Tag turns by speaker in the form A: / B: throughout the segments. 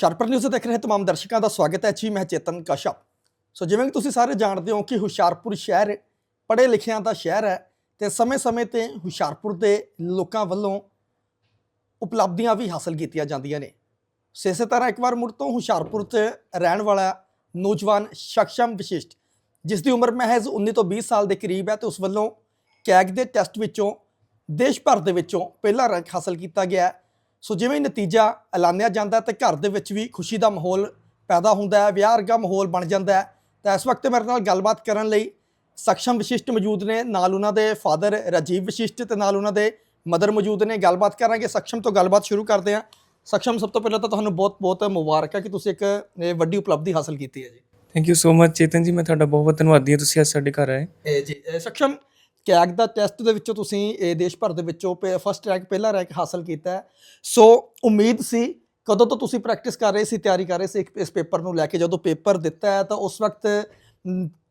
A: Hoshiarpur news ਦੇਖ ਰਹੇ ਤਮਾਮ ਦਰਸ਼ਕਾਂ ਦਾ ਸਵਾਗਤ ਹੈ ਜੀ, ਮੈਂ ਚੇਤਨ ਕਸ਼ਪ ਸੋ ਜਿਵੇਂ ਕਿ ਤੁਸੀਂ ਸਾਰੇ ਜਾਣਦੇ ਹੋ ਕਿ ਹੁਸ਼ਿਆਰਪੁਰ ਸ਼ਹਿਰ ਪੜ੍ਹੇ ਲਿਖਿਆਂ ਦਾ ਸ਼ਹਿਰ ਹੈ ਤੇ ਸਮੇਂ-ਸਮੇਂ ਤੇ ਹੁਸ਼ਿਆਰਪੁਰ ਦੇ ਲੋਕਾਂ ਵੱਲੋਂ ਉਪਲਬਧੀਆਂ ਵੀ ਹਾਸਲ ਕੀਤੀਆਂ ਜਾਂਦੀਆਂ ਨੇ ਸੋ ਇਸੇ ਤਰ੍ਹਾਂ ਇੱਕ ਵਾਰ ਮੁੜ ਤੋਂ ਹੁਸ਼ਿਆਰਪੁਰ 'ਚ ਰਹਿਣ ਵਾਲਾ ਨੌਜਵਾਨ ਸ਼ਖਸ਼ਮ ਵਿਸ਼ਿਸ਼ਟ, ਜਿਸ ਦੀ ਉਮਰ ਮਹਿਜ਼ 19 ਤੋਂ 20 ਸਾਲ ਦੇ ਕਰੀਬ ਹੈ ਤੇ ਉਸ ਵੱਲੋਂ ਕੈਗ ਦੇ ਟੈਸਟ ਵਿੱਚੋਂ ਦੇਸ਼ ਭਰ ਦੇ ਵਿੱਚੋਂ ਪਹਿਲਾ ਰੈਂਕ ਹਾਸਲ ਕੀਤਾ ਗਿਆ ਹੈ। ਸੋ ਜਿਵੇਂ ਹੀ ਨਤੀਜਾ ਐਲਾਨਿਆ ਜਾਂਦਾ ਹੈ ਤੇ ਘਰ ਦੇ ਵਿੱਚ ਵੀ ਖੁਸ਼ੀ ਦਾ ਮਾਹੌਲ ਪੈਦਾ ਹੁੰਦਾ ਹੈ ਵਿਆਹ ਵਰਗਾ ਮਾਹੌਲ ਬਣ ਜਾਂਦਾ ਹੈ ਤਾਂ ਇਸ ਵਕਤ ਮੇਰੇ ਨਾਲ ਗੱਲਬਾਤ ਕਰਨ ਲਈ ਸਖਸ਼ਮ ਵਿਸ਼ਿਸ਼ਟ ਮੌਜੂਦ ਨੇ ਨਾਲ ਉਹਨਾਂ ਦੇ ਫਾਦਰ ਰਾਜੀਵ ਵਿਸ਼ਿਸ਼ਟ ਤੇ ਨਾਲ ਉਹਨਾਂ ਦੇ ਮਦਰ ਮੌਜੂਦ ਨੇ ਗੱਲਬਾਤ ਕਰਾਂਗੇ ਸਖਸ਼ਮ ਤੋਂ ਗੱਲਬਾਤ ਸ਼ੁਰੂ ਕਰਦੇ ਹਾਂ। ਸਖਸ਼ਮ ਸਭ ਤੋਂ ਪਹਿਲਾਂ ਤਾਂ ਤੁਹਾਨੂੰ ਬਹੁਤ-ਬਹੁਤ ਮੁਬਾਰਕਾਂ ਕਿ ਤੁਸੀਂ ਇੱਕ ਵੱਡੀ ਉਪਲਬਧੀ ਹਾਸਲ ਕੀਤੀ ਹੈ ਜੀ।
B: Thank you so much Chetan ji ਮੈਂ ਤੁਹਾਡਾ ਬਹੁਤ ਬਹੁਤ ਧੰਨਵਾਦੀ ਹਾਂ ਤੁਸੀਂ ਅੱਜ ਸਾਡੇ ਘਰ ਆਏ।
A: ਜੀ ਸਖਸ਼ਮ ਕੈਗ ਦਾ ਟੈਸਟ ਦੇ ਵਿੱਚੋਂ ਤੁਸੀਂ ਇਹ ਦੇਸ਼ ਭਰ ਦੇ ਵਿੱਚੋਂ ਫਸਟ ਰੈਂਕ ਪਹਿਲਾ ਰੈਂਕ ਹਾਸਲ ਕੀਤਾ ਹੈ। ਸੋ ਉਮੀਦ ਸੀ, ਕਦੋਂ ਤੋਂ ਤੁਸੀਂ ਪ੍ਰੈਕਟਿਸ ਕਰ ਰਹੇ ਸੀ, ਤਿਆਰੀ ਕਰ ਰਹੇ ਸੀ, ਇੱਕ- ਇਸ ਪੇਪਰ ਨੂੰ ਲੈ ਕੇ? ਜਦੋਂ ਪੇਪਰ ਦਿੱਤਾ ਹੈ, ਤਾਂ ਉਸ ਵਕਤ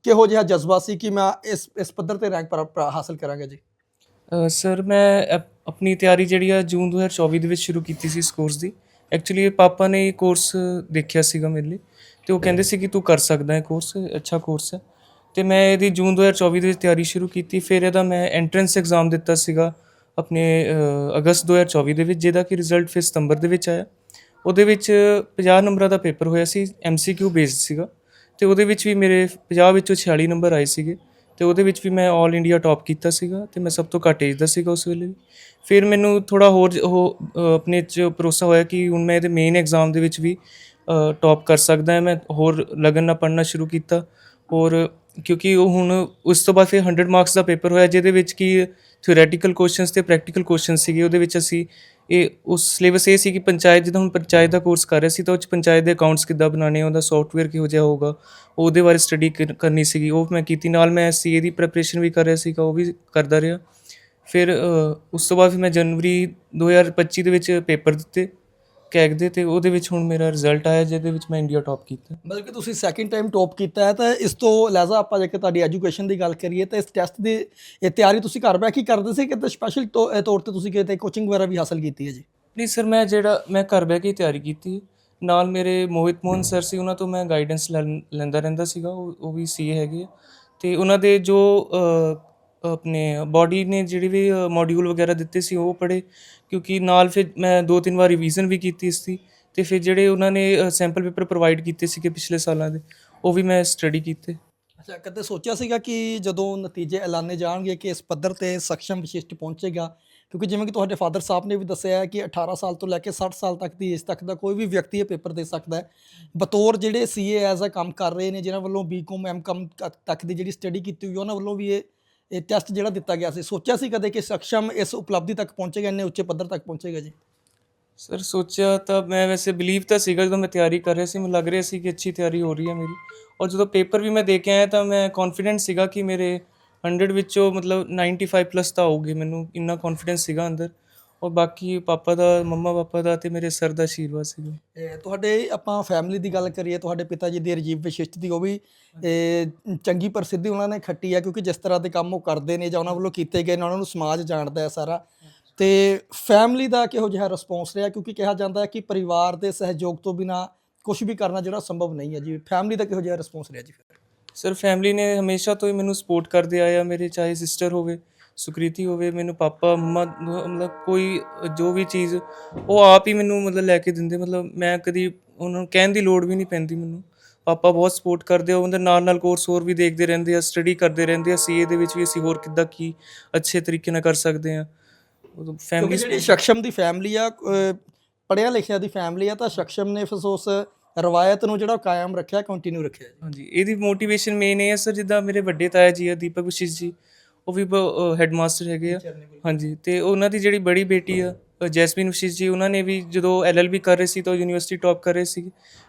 A: ਕਿਹੋ ਜਿਹਾ ਜਜ਼ਬਾ ਸੀ ਕਿ ਮੈਂ ਇਸ ਇਸ ਪੱਧਰ ਤੇ ਰੈਂਕ ਹਾਸਲ ਕਰਾਂਗਾ ਜੀ?
B: ਸਰ, ਮੈਂ ਆਪਣੀ ਤਿਆਰੀ ਜਿਹੜੀ ਆ ਜੂਨ 2024 ਦੇ ਵਿੱਚ ਸ਼ੁਰੂ ਕੀਤੀ ਸੀ ਇਸ ਕੋਰਸ ਦੀ। ਐਕਚੁਅਲੀ ਪਾਪਾ ਨੇ ਇਹ ਕੋਰਸ ਦੇਖਿਆ ਸੀਗਾ ਮੇਰੇ ਲਈ, ਤੇ ਉਹ ਕਹਿੰਦੇ ਸੀ ਕਿ ਤੂੰ ਕਰ ਸਕਦਾ ਹੈ ਕੋਰਸ ਅੱਛਾ ਕੋਰਸ ਹੈ। ਤੇ ਮੈਂ ਇਹਦੀ ਜੂਨ 2024 ਦੇ ਵਿੱਚ ਤਿਆਰੀ ਸ਼ੁਰੂ ਕੀਤੀ ਫਿਰ ਇਹਦਾ ਮੈਂ ਐਂਟਰੈਂਸ ਐਗਜ਼ਾਮ ਦਿੱਤਾ ਸੀਗਾ ਆਪਣੇ ਅ, ਅਗਸਤ 2024 ਦੇ ਵਿੱਚ ਜਿਹਦਾ ਕਿ ਰਿਜ਼ਲਟ ਫਿਰ ਸਤੰਬਰ ਦੇ ਵਿੱਚ ਆਇਆ। ਉਹਦੇ ਵਿੱਚ 50 ਨੰਬਰਾਂ ਦਾ ਪੇਪਰ ਹੋਇਆ ਸੀ ਐਮਸੀਕਿਊ ਬੇਸਡ ਸੀਗਾ। ਤੇ ਉਹਦੇ ਵਿੱਚ ਵੀ ਮੇਰੇ 50 ਵਿੱਚੋਂ 46 ਨੰਬਰ ਆਏ ਸੀਗੇ। ਤੇ ਉਹਦੇ ਵਿੱਚ ਵੀ ਮੈਂ 올 ਇੰਡੀਆ ਟੌਪ ਕੀਤਾ ਸੀਗਾ ਤੇ ਮੈਂ ਸਭ ਤੋਂ ਘੱਟ ਏਜ ਦਾ ਸੀਗਾ ਉਸ ਵੇਲੇ ਵੀ। ਫਿਰ ਮੈਨੂੰ ਥੋੜਾ ਹੋਰ ਉਹ ਆਪਣੇ ਚ ਭਰੋਸਾ ਹੋਇਆ ਕਿ ਹੁਣ ਮੈਂ ਇਹਦੇ ਮੇਨ ਐਗਜ਼ਾਮ ਦੇ ਵਿੱਚ ਵੀ ਟੌਪ ਕਰ ਸਕਦਾ ਹਾਂ। ਮੈਂ ਹੋਰ ਲਗਨ ਨਾਲ ਪੜ੍ਹਨਾ ਸ਼ੁਰੂ ਕੀਤਾ। ਔਰ ਕਿਉਂਕਿ ਉਹ ਹੁਣ ਉਸ ਤੋਂ ਬਾਅਦ ਫਿਰ 100 ਮਾਰਕਸ ਦਾ ਪੇਪਰ ਹੋਇਆ, ਜਿਹਦੇ ਵਿੱਚ ਕੀ ਥਿਓਰੈਟੀਕਲ ਕੁਐਸਚਨਸ ਤੇ ਪ੍ਰੈਕਟੀਕਲ ਕੁਐਸਚਨਸ ਸੀਗੇ, ਉਹਦੇ ਵਿੱਚ ਅਸੀਂ ਇਹ ਉਸ ਸਿਲੇਬਸ ਇਹ ਸੀ ਕਿ ਪੰਚਾਇਤ ਜਿੱਦਾਂ ਹੁਣ ਪੰਚਾਇਤ ਦਾ ਕੋਰਸ ਕਰ ਰਹੇ ਸੀ, ਤਾਂ ਉਹ 'ਚ ਪੰਚਾਇਤ ਦੇ ਅਕਾਊਂਟਸ ਕਿੱਦਾਂ ਬਣਾਉਣੇ ਉਹਦਾ ਸੌਫਟਵੇਅਰ ਕਿਹੋ ਜਿਹਾ ਹੋਊਗਾ, ਉਹਦੇ ਬਾਰੇ ਸਟੱਡੀ ਕਰਨੀ ਸੀਗੀ, ਉਹ ਮੈਂ ਕੀਤੀ, ਨਾਲ ਮੈਂ ਸੀਏ ਦੀ ਪ੍ਰੈਪਰੇਸ਼ਨ ਵੀ ਕਰ ਰਿਹਾ ਸੀਗਾ, ਉਹ ਵੀ ਕਰਦਾ ਰਿਹਾ। ਫਿਰ ਉਸ ਤੋਂ ਬਾਅਦ ਫਿਰ ਮੈਂ ਜਨਵਰੀ 2025 ਦੇ ਵਿੱਚ ਪੇਪਰ ਦਿੱਤੇ। ਕੈਗ ਦੇ ਤੇ ਉਹਦੇ ਵਿੱਚ ਹੁਣ ਮੇਰਾ ਰਿਜ਼ਲਟ ਆਇਆ ਜਿਹਦੇ ਵਿੱਚ ਮੈਂ ਇੰਡੀਆ ਟੌਪ ਕੀਤਾ।
A: ਬਲਕਿ ਤੁਸੀਂ ਸੈਕਿੰਡ ਟਾਈਮ ਟੌਪ ਕੀਤਾ ਹੈ ਤਾਂ ਇਸ ਤੋਂ ਲੈਜ਼ਾ ਆਪਾਂ ਜੇਕਰ ਤੁਹਾਡੀ ਐਜੂਕੇਸ਼ਨ ਦੀ ਗੱਲ ਕਰੀਏ ਤਾਂ ਇਸ ਟੈਸਟ ਦੀ ਇਹ ਤਿਆਰੀ ਤੁਸੀਂ ਘਰ ਬੈਠ ਕੇ ਹੀ ਕਰਦੇ ਸੀ ਕਿ ਸਪੈਸ਼ਲ ਤੌਰ ਤੇ ਤੁਸੀਂ ਕਿਤੇ ਕੋਚਿੰਗ ਵਗੈਰਾ ਵੀ ਹਾਸਲ ਕੀਤੀ ਹੈ ਜੀ?
B: ਨਹੀਂ ਸਰ ਮੈਂ ਜਿਹੜਾ ਮੈਂ ਘਰ ਬਹਿ ਕੇ ਹੀ ਤਿਆਰੀ ਕੀਤੀ। ਨਾਲ ਮੇਰੇ ਮੋਹਿਤ ਮੋਹਨ ਸਰ ਸੀ ਉਹਨਾਂ ਤੋਂ ਮੈਂ ਗਾਈਡੈਂਸ ਲੈਂਦਾ ਰਹਿੰਦਾ ਸੀਗਾ ਉਹ ਵੀ ਸੀ ਹੈਗੇ ਤੇ ਉਹਨਾਂ ਦੇ ਜੋ ਆਪਣੇ ਬੋਡੀ ਨੇ ਜਿਹੜੇ ਵੀ ਮੋਡਿਊਲ ਵਗੈਰਾ ਦਿੱਤੇ ਸੀ, ਉਹ ਪੜ੍ਹੇ। ਕਿਉਂਕਿ ਨਾਲ ਫਿਰ ਮੈਂ ਦੋ ਤਿੰਨ ਵਾਰ ਰਿਵੀਜ਼ਨ ਵੀ ਕੀਤੀ ਇਸ ਦੀ ਤੇ ਫਿਰ ਜਿਹੜੇ ਉਹਨਾਂ ਨੇ ਸੈਂਪਲ ਪੇਪਰ ਪ੍ਰੋਵਾਈਡ ਕੀਤੇ ਸੀਗੇ ਪਿਛਲੇ ਸਾਲਾਂ ਦੇ, ਉਹ ਵੀ ਮੈਂ ਸਟੱਡੀ ਕੀਤੇ।
A: ਅੱਛਾ ਕਦੇ ਸੋਚਿਆ ਸੀਗਾ ਕਿ ਜਦੋਂ ਨਤੀਜੇ ਐਲਾਨੇ ਜਾਣਗੇ ਕਿ ਇਸ ਪੱਧਰ ਤੇ ਸક્ષਮ ਵਿਸ਼ਿਸ਼ਟ ਪਹੁੰਚੇਗਾ, ਕਿਉਂਕਿ ਜਿਵੇਂ ਕਿ ਤੁਹਾਡੇ ਫਾਦਰ ਸਾਹਿਬ ਨੇ ਵੀ ਦੱਸਿਆ ਹੈ ਕਿ 18 ਸਾਲ ਤੋਂ ਲੈ ਕੇ 60 ਸਾਲ ਤੱਕ ਦੀ ਏਜ ਤੱਕ ਦਾ ਕੋਈ ਵੀ ਵਿਅਕਤੀ ਇਹ ਪੇਪਰ ਦੇ ਸਕਦਾ ਹੈ। ਬਤੌਰ ਜਿਹੜੇ ਸੀਏ ਐਜ਼ ਅ ਕੰਮ ਕਰ ਰਹੇ ਨੇ, ਜਿਨ੍ਹਾਂ ਵੱਲੋਂ ਬੀਕਾਮ ਐਮਕਾਮ ਤੱਕ ਦੀ ਜਿਹੜੀ ਸਟੱਡੀ ਕੀਤੀ ਹੋਈ ਉਹਨਾਂ ਵੱਲੋਂ ਵੀ ਇਹ ਇਹ ਟੈਸਟ ਜਿਹੜਾ ਦਿੱਤਾ ਗਿਆ ਸੀ। ਸੋਚਿਆ ਸੀ ਕਦੇ ਕਿ ਸક્ષਮ ਇਸ ਉਪਲਬਧੀ ਤੱਕ ਪਹੁੰਚੇਗਾ ਇੰਨੇ ਉੱਚੇ ਪੱਧਰ ਤੱਕ ਪਹੁੰਚੇਗਾ ਜੀ?
B: ਸਰ ਸੋਚਿਆ ਤਾਂ ਮੈਂ ਵੈਸੇ ਬਲੀਵ ਤਾਂ ਸੀਗਾ ਜਦੋਂ ਮੈਂ ਤਿਆਰੀ ਕਰ ਰਿਹਾ ਸੀ। ਮੈਨੂੰ ਲੱਗ ਰਿਹਾ ਸੀ ਕਿ ਅੱਛੀ ਤਿਆਰੀ ਹੋ ਰਹੀ ਹੈ ਮੇਰੀ। ਔਰ ਜਦੋਂ ਪੇਪਰ ਵੀ ਮੈਂ ਦੇ ਕੇ ਆਇਆ ਤਾਂ ਮੈਂ ਕੌਨਫੀਡੈਂਟ ਸੀਗਾ ਕਿ ਮੇਰੇ 100 ਵਿੱਚੋਂ ਮਤਲਬ 95 ਪਲੱਸ ਤਾਂ ਆਊਗੇ। ਮੈਨੂੰ ਇੰਨਾ ਕੌਨਫੀਡੈਂਸ ਸੀਗਾ ਅੰਦਰ। ਔਰ ਬਾਕੀ ਪਾਪਾ ਦਾ ਮੰਮਾ ਪਾਪਾ ਦਾ ਤੇ ਮੇਰੇ ਸਰ ਦਾ ਆਸ਼ੀਰਵਾਦ ਸੀਗਾ।
A: ਇਹ ਤੁਹਾਡੇ ਆਪਾਂ ਫੈਮਿਲੀ ਦੀ ਗੱਲ ਕਰੀਏ ਤੁਹਾਡੇ ਪਿਤਾ ਜੀ ਦੀ ਰਜੀਵ ਵਿਸ਼ਿਸ਼ਟ ਦੀ ਉਹ ਵੀ ਇਹ ਚੰਗੀ ਪ੍ਰਸਿੱਧੀ ਉਹਨਾਂ ਨੇ ਖੱਟੀ ਹੈ ਕਿਉਂਕਿ ਜਿਸ ਤਰ੍ਹਾਂ ਦੇ ਕੰਮ ਉਹ ਕਰਦੇ ਨੇ ਜਾਂ ਉਹਨਾਂ ਵੱਲੋਂ ਕੀਤੇ ਗਏ ਨੇ ਉਹਨਾਂ ਨੂੰ ਸਮਾਜ ਜਾਣਦਾ ਹੈ ਸਾਰਾ। ਤੇ ਫੈਮਿਲੀ ਦਾ ਕਿਹੋ ਜਿਹਾ ਰਿਸਪੌਂਸ ਰਿਹਾ? ਕਿਉਂਕਿ ਕਿਹਾ ਜਾਂਦਾ ਹੈ ਕਿ ਪਰਿਵਾਰ ਦੇ ਸਹਿਯੋਗ ਤੋਂ ਬਿਨਾ ਕੁਝ ਵੀ ਕਰਨਾ ਜਿਹੜਾ ਸੰਭਵ ਨਹੀਂ ਹੈ ਜੀ। ਫੈਮਿਲੀ ਦਾ ਕਿਹੋ ਜਿਹਾ ਰਿਸਪੌਂਸ ਰਿਹਾ ਜੀ ਫਿਰ?
B: ਸਰ ਫੈਮਿਲੀ ਨੇ ਹਮੇਸ਼ਾ ਤੋਂ ਹੀ ਮੈਨੂੰ ਸਪੋਰਟ ਕਰਦੇ ਆਇਆ ਮੇਰੇ ਚਾਹੇ ਸਿਸਟਰ ਹੋਵੇ। ਸੁਕ੍ਰਿਤੀ ਹੋਵੇ ਮੈਨੂੰ ਪਾਪਾ ਮੰਮਾ ਮਤਲਬ ਕੋਈ ਜੋ ਵੀ ਚੀਜ਼ ਉਹ ਆਪ ਹੀ ਮੈਨੂੰ ਮਤਲਬ ਲੈ ਕੇ ਦਿੰਦੇ ਮਤਲਬ ਮੈਂ ਕਦੀ ਉਹਨਾਂ ਨੂੰ ਕਹਿਣ ਦੀ ਲੋੜ ਵੀ ਨਹੀਂ ਪੈਂਦੀ ਮੈਨੂੰ। ਪਾਪਾ ਬਹੁਤ ਸਪੋਰਟ ਕਰਦੇ ਆ ਉਹਦੇ ਨਾਲ ਨਾਲ ਕੋਰਸ ਹੋਰ ਵੀ ਦੇਖਦੇ ਰਹਿੰਦੇ ਆ ਸਟੱਡੀ ਕਰਦੇ ਰਹਿੰਦੇ ਆ ਸੀਏ ਦੇ ਵਿੱਚ ਵੀ ਅਸੀਂ ਹੋਰ ਕਿੱਦਾਂ ਕੀ ਅੱਛੇ ਤਰੀਕੇ ਨਾਲ ਕਰ ਸਕਦੇ ਆ। ਫੈਮਿਲੀ
A: ਜਿਹੜੀ ਸ਼ਖਸ਼ਮ ਦੀ ਫੈਮਿਲੀ ਆ ਪੜਿਆ ਲਿਖਿਆ ਦੀ ਫੈਮਿਲੀ ਆ ਤਾਂ ਸ਼ਖਸ਼ਮ ਨੇ ਫਿਰ ਉਸ ਰਵਾਇਤ ਨੂੰ ਜਿਹੜਾ ਕਾਇਮ ਰੱਖਿਆ ਕੰਟੀਨਿਊ ਰੱਖਿਆ
B: ਹਾਂਜੀ ਇਹਦੀ ਮੋਟੀਵੇਸ਼ਨ ਮੇਨ ਇਹ ਹੈ ਸਰ ਜਿੱਦਾਂ ਮੇਰੇ ਵੱਡੇ ਤਾਇਆ ਜੀ ਆ ਦੀਪਕ ਵਿਸ਼ਿਸ਼ ਜੀ ਉਹ ਵੀ ਹੈਡਮਾਸਟਰ ਹੈਗੇ ਆ। ਹਾਂਜੀ ਤੇ ਉਹਨਾਂ ਦੀ ਜਿਹੜੀ ਬੜੀ ਬੇਟੀ ਆ ਜੈਸਮੀਨ ਵਿਸ਼ਿਸ਼ ਜੀ ਉਹਨਾਂ ਨੇ ਵੀ ਜਦੋਂ ਐਲਐਲਬੀ ਕਰ ਰਹੇ ਸੀ ਤਾਂ ਯੂਨੀਵਰਸਿਟੀ ਟੌਪ ਕਰ ਰਹੇ ਸੀ।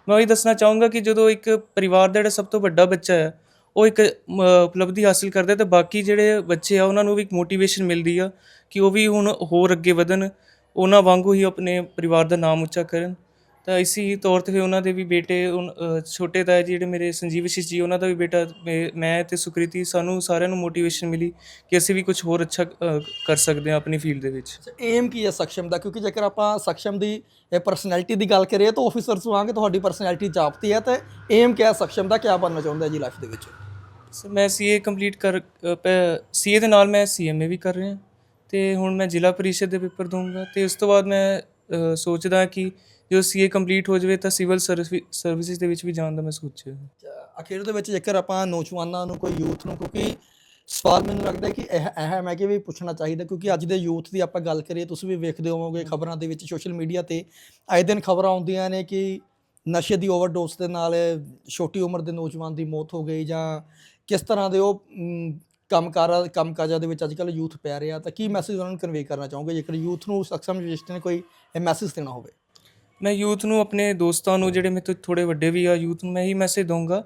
B: ਮੈਂ ਉਹੀ ਦੱਸਣਾ ਚਾਹੂੰਗਾ ਕਿ ਜਦੋਂ ਇੱਕ ਪਰਿਵਾਰ ਦਾ ਜਿਹੜਾ ਸਭ ਤੋਂ ਵੱਡਾ ਬੱਚਾ ਹੈ ਉਹ ਇੱਕ ਉਪਲਬਧੀ ਹਾਸਲ ਕਰਦਾ ਤਾਂ ਬਾਕੀ ਜਿਹੜੇ ਬੱਚੇ ਆ ਉਹਨਾਂ ਨੂੰ ਵੀ ਇੱਕ ਮੋਟੀਵੇਸ਼ਨ ਮਿਲਦੀ ਆ ਕਿ ਉਹ ਵੀ ਹੁਣ ਹੋਰ ਅੱਗੇ ਵਧਣ ਉਹਨਾਂ ਵਾਂਗੂ ਹੀ ਆਪਣੇ ਪਰਿਵਾਰ ਦਾ ਨਾਮ ਉੱਚਾ ਕਰਨ। ਤਾਂ ਇਸੇ ਤੌਰ ਤੇ ਫਿਰ ਉਹਨਾਂ ਦੇ ਵੀ ਬੇਟੇ ਉਨ- ਛੋਟੇ ਤਾਇਆ ਜੀ ਜਿਹੜੇ ਮੇਰੇ ਸੰਜੀਵ ਆਸ਼ੀਸ਼ ਜੀ ਉਹਨਾਂ ਦਾ ਵੀ ਬੇਟਾ ਮੇ- ਮੈਂ ਤੇ ਸੁਕ੍ਰਿਤੀ ਸਾਨੂੰ ਸਾਰਿਆਂ ਨੂੰ ਮੋਟੀਵੇਸ਼ਨ ਮਿਲੀ ਕਿ ਅਸੀਂ ਵੀ ਕੁਝ ਹੋਰ ਅੱਛਾ ਕਰ ਸਕਦੇ ਹਾਂ ਆਪਣੀ ਫੀਲਡ ਦੇ ਵਿੱਚ।
A: ਏਮ ਕੀ ਹੈ ਸਖਸ਼ਮ ਦਾ? ਕਿਉਂਕਿ ਜੇਕਰ ਆਪਾਂ ਸਖਸ਼ਮ ਦੀ ਪਰਸਨੈਲਿਟੀ ਦੀ ਗੱਲ ਕਰੀਏ ਤਾਂ ਆਫੀਸਰਸ ਵਾਂਗ ਤੁਹਾਡੀ ਪਰਸਨੈਲਿਟੀ ਜਾਪਤੀ ਹੈ ਤੇ ਏਮ ਕੀ ਹੈ ਸਖਸ਼ਮ ਦਾ? ਕੀ ਬਣਨਾ ਚਾਹੁੰਦਾ ਹੈ ਜੀ ਲਾਈਫ ਦੇ ਵਿੱਚ?
B: ਸਰ ਮੈਂ ਸੀਏ ਕੰਪਲੀਟ ਕਰ ਸੀਏ ਦੇ ਨਾਲ ਮੈਂ ਸੀਐਮਏ ਵੀ ਕਰ ਰਿਹਾ। ਤੇ ਹੁਣ ਮੈਂ ਜ਼ਿਲ੍ਹਾ ਪਰਿਸ਼ਦ ਦੇ ਪੇਪਰ ਦਊਂਗਾ। ਤੇ ਉਸ ਤੋਂ ਬਾਅਦ ਮੈਂ ਸੋਚਦਾ ਕਿ ਜਦੋਂ ਸੀਏ ਕੰਪਲੀਟ ਹੋ ਜਾਵੇ ਤਾਂ ਸਿਵਲ ਸਰਵਿਸਿਜ਼ ਦੇ ਵਿੱਚ ਵੀ ਜਾਣ ਦਾ ਮੈਂ ਸੋਚਿਆ।
A: ਅਖੀਰ ਦੇ ਵਿੱਚ ਜੇਕਰ ਆਪਾਂ ਨੌਜਵਾਨਾਂ ਨੂੰ ਕੋਈ ਯੂਥ ਨੂੰ ਕਿਉਂਕਿ ਸਵਾਲ ਮੈਨੂੰ ਲੱਗਦਾ ਕਿ ਇਹ ਅਹਿਮ ਹੈ ਕਿ ਵੀ ਪੁੱਛਣਾ ਚਾਹੀਦਾ ਕਿਉਂਕਿ ਅੱਜ ਦੇ ਯੂਥ ਦੀ ਆਪਾਂ ਗੱਲ ਕਰੀਏ ਤੁਸੀਂ ਵੀ ਵੇਖਦੇ ਹੋਵੋਗੇ ਖਬਰਾਂ ਦੇ ਵਿੱਚ ਸੋਸ਼ਲ ਮੀਡੀਆ ਤੇ ਆਏ ਦਿਨ ਖਬਰਾਂ ਆਉਂਦੀਆਂ ਨੇ ਕਿ ਨਸ਼ੇ ਦੀ ਓਵਰਡੋਸ ਦੇ ਨਾਲ ਛੋਟੀ ਉਮਰ ਦੇ ਨੌਜਵਾਨ ਦੀ ਮੌਤ ਹੋ ਗਈ ਜਾਂ ਕਿਸ ਤਰ੍ਹਾਂ ਦੇ ਉਹ ਮ, ਕੰਮਕਾਰਾਂ ਕੰਮਕਾਜਾਂ ਦੇ ਵਿੱਚ ਅੱਜ ਕੱਲ੍ਹ ਯੂਥ ਪੈ ਰਿਹਾ ਤਾਂ ਕੀ ਮੈਸੇਜ ਉਹਨਾਂ ਨੂੰ ਕਨਵੇ ਕਰਨਾ ਚਾਹੋਗੇ? ਜੇਕਰ ਯੂਥ ਨੂੰ ਸક્ષਮ ਵਿਸ਼ਿਸ਼ਟ ਨੇ ਕੋਈ ਇਹ ਮੈਸੇਜ ਦੇਣਾ ਹੋਵੇ।
B: ਮੈਂ ਯੂਥ ਨੂੰ ਆਪਣੇ ਦੋਸਤਾਂ ਨੂੰ ਜਿਹੜੇ ਮੇਰੇ ਤੋਂ ਥੋੜੇ ਵੱਡੇ ਵੀ ਆ ਯੂਥ ਨੂੰ ਮੈਂ ਇਹੀ ਮੈਸੇਜ ਦਊਂਗਾ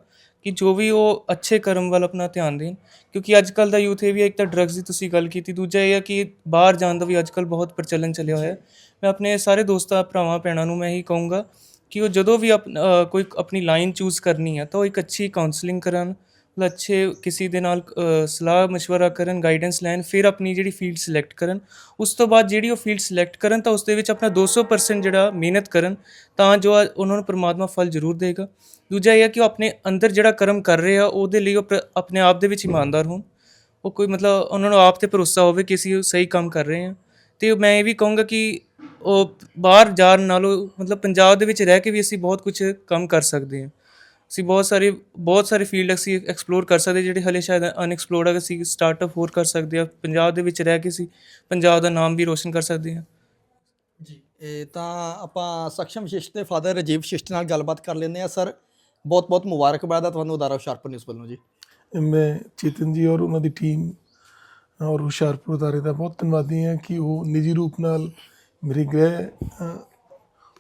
B: ਕਿ ਜੋ ਵੀ ਉਹ ਅੱਛੇ ਕਰਮ ਵੱਲ ਆਪਣਾ ਧਿਆਨ ਦੇਣ। ਕਿਉਂਕਿ ਅੱਜ ਕੱਲ ਦਾ ਯੂਥ ਇਹ ਵੀ ਹੈ, ਇੱਕ ਤਾਂ ਡਰੱਗਸ ਦੀ ਤੁਸੀਂ ਗੱਲ ਕੀਤੀ ਦੂਜਾ ਇਹ ਹੈ ਕਿ ਬਾਹਰ ਜਾਣ ਦਾ ਵੀ ਅੱਜ ਕੱਲ ਬਹੁਤ ਪ੍ਰਚਲਨ ਚੱਲਿਆ ਹੋਇਆ ਮੈਂ ਆਪਣੇ ਸਾਰੇ ਦੋਸਤਾਂ ਭਰਾਵਾਂ ਭੈਣਾਂ ਨੂੰ ਮੈਂ ਇਹੀ ਕਹੂੰਗਾ ਕਿ ਉਹ ਜਦੋਂ ਵੀ ਆਪ- ਕੋਈ ਆਪਣੀ ਲਾਈਨ ਚੂਜ਼ ਕਰਨੀ ਹੈ ਤਾਂ ਉਹ ਇੱਕ ਅੱਛੀ ਕਾਉਂਸਲਿੰਗ ਕਰਨ ਅੱਛੇ ਕਿਸੇ ਦੇ ਨਾਲ ਸਲਾਹ مشਵਰਾ ਕਰਨ ਗਾਈਡੈਂਸ ਲੈਣ, ਫਿਰ ਆਪਣੀ ਜਿਹੜੀ ਫੀਲਡ ਸਿਲੈਕਟ ਕਰਨ। ਉਸ ਤੋਂ ਬਾਅਦ ਜਿਹੜੀ ਉਹ ਫੀਲਡ ਸਿਲੈਕਟ ਕਰਨ, ਤਾਂ ਉਸ ਦੇ ਵਿੱਚ ਆਪਣਾ 200% ਜਿਹੜਾ ਮਿਹਨਤ ਕਰਨ, ਤਾਂ ਜੋ ਉਹਨਾਂ ਨੂੰ ਪ੍ਰਮਾਤਮਾ ਫਲ ਜ਼ਰੂਰ ਦੇਗਾ। ਦੂਜਾ ਇਹ ਹੈ ਕਿ ਉਹ ਆਪਣੇ ਅੰਦਰ ਜਿਹੜਾ ਕਰਮ ਕਰ ਰਹੇ ਆ, ਉਹਦੇ ਲਈ ਉਹ ਆਪਣੇ ਆਪ ਦੇ ਵਿੱਚ ਇਮਾਨਦਾਰ ਹੋਣ। ਉਹ ਕੋਈ ਮਤਲਬ ਉਹਨਾਂ ਨੂੰ ਆਪ ਤੇ ਭਰੋਸਾ ਹੋਵੇ ਕਿ ਅਸੀਂ ਸਹੀ ਕੰਮ ਕਰ ਰਹੇ ਆ। ਤੇ ਮੈਂ ਇਹ ਵੀ ਕਹੂੰਗਾ ਕਿ ਉਹ ਬਾਹਰ ਜਾਣ ਨਾਲੋਂ ਮਤਲਬ ਪੰਜਾਬ ਦੇ ਵਿੱਚ ਰਹਿ ਕੇ ਵੀ ਅਸੀਂ ਬਹੁਤ ਕੁਝ ਕੰਮ ਕਰ ਸਕਦੇ ਹਾਂ ਅਸੀਂ ਬਹੁਤ ਸਾਰੇ ਬਹੁਤ ਸਾਰੇ ਫੀਲਡ ਅਸੀਂ ਐਕਸਪਲੋਰ ਕਰ ਸਕਦੇ ਜਿਹੜੇ ਹਲੇ ਸ਼ਾਇਦ ਅਨਐਕਸਪਲੋਰਡ ਹੈਗੇ ਅਸੀਂ ਸਟਾਰਟਅਪ ਹੋਰ ਕਰ ਸਕਦੇ ਆ ਪੰਜਾਬ ਦੇ ਵਿੱਚ ਰਹਿ ਕੇ ਅਸੀਂ ਪੰਜਾਬ ਦਾ ਨਾਮ ਵੀ ਰੋਸ਼ਨ ਕਰ ਸਕਦੇ ਆ।
A: ਜੀ ਇਹ ਤਾਂ ਆਪਾਂ ਸਖਸ਼ਮ ਸ਼ਿਸ਼ਟ ਦੇ ਫਾਦਰ ਰਜੀਵ ਸ਼ਿਸ਼ਟ ਨਾਲ ਗੱਲਬਾਤ ਕਰ ਲੈਂਦੇ ਆ ਸਰ ਬਹੁਤ ਬਹੁਤ ਮੁਬਾਰਕਬਾਦ ਆ ਤੁਹਾਨੂੰ ਉਦਾਰਾ ਹੁਸ਼ਿਆਰਪੁਰ ਨਿਊਜ਼ ਵੱਲੋਂ ਜੀ।
C: ਮੈਂ ਚੇਤਨ ਜੀ ਔਰ ਉਹਨਾਂ ਦੀ ਟੀਮ ਔਰ ਹੁਸ਼ਿਆਰਪੁਰ ਉਦਾਰੇ ਦਾ ਬਹੁਤ ਧੰਨਵਾਦੀ ਹਾਂ ਕਿ ਉਹ ਨਿੱਜੀ ਰੂਪ ਨਾਲ ਮੇਰੀ ਗ੍ਰਹਿ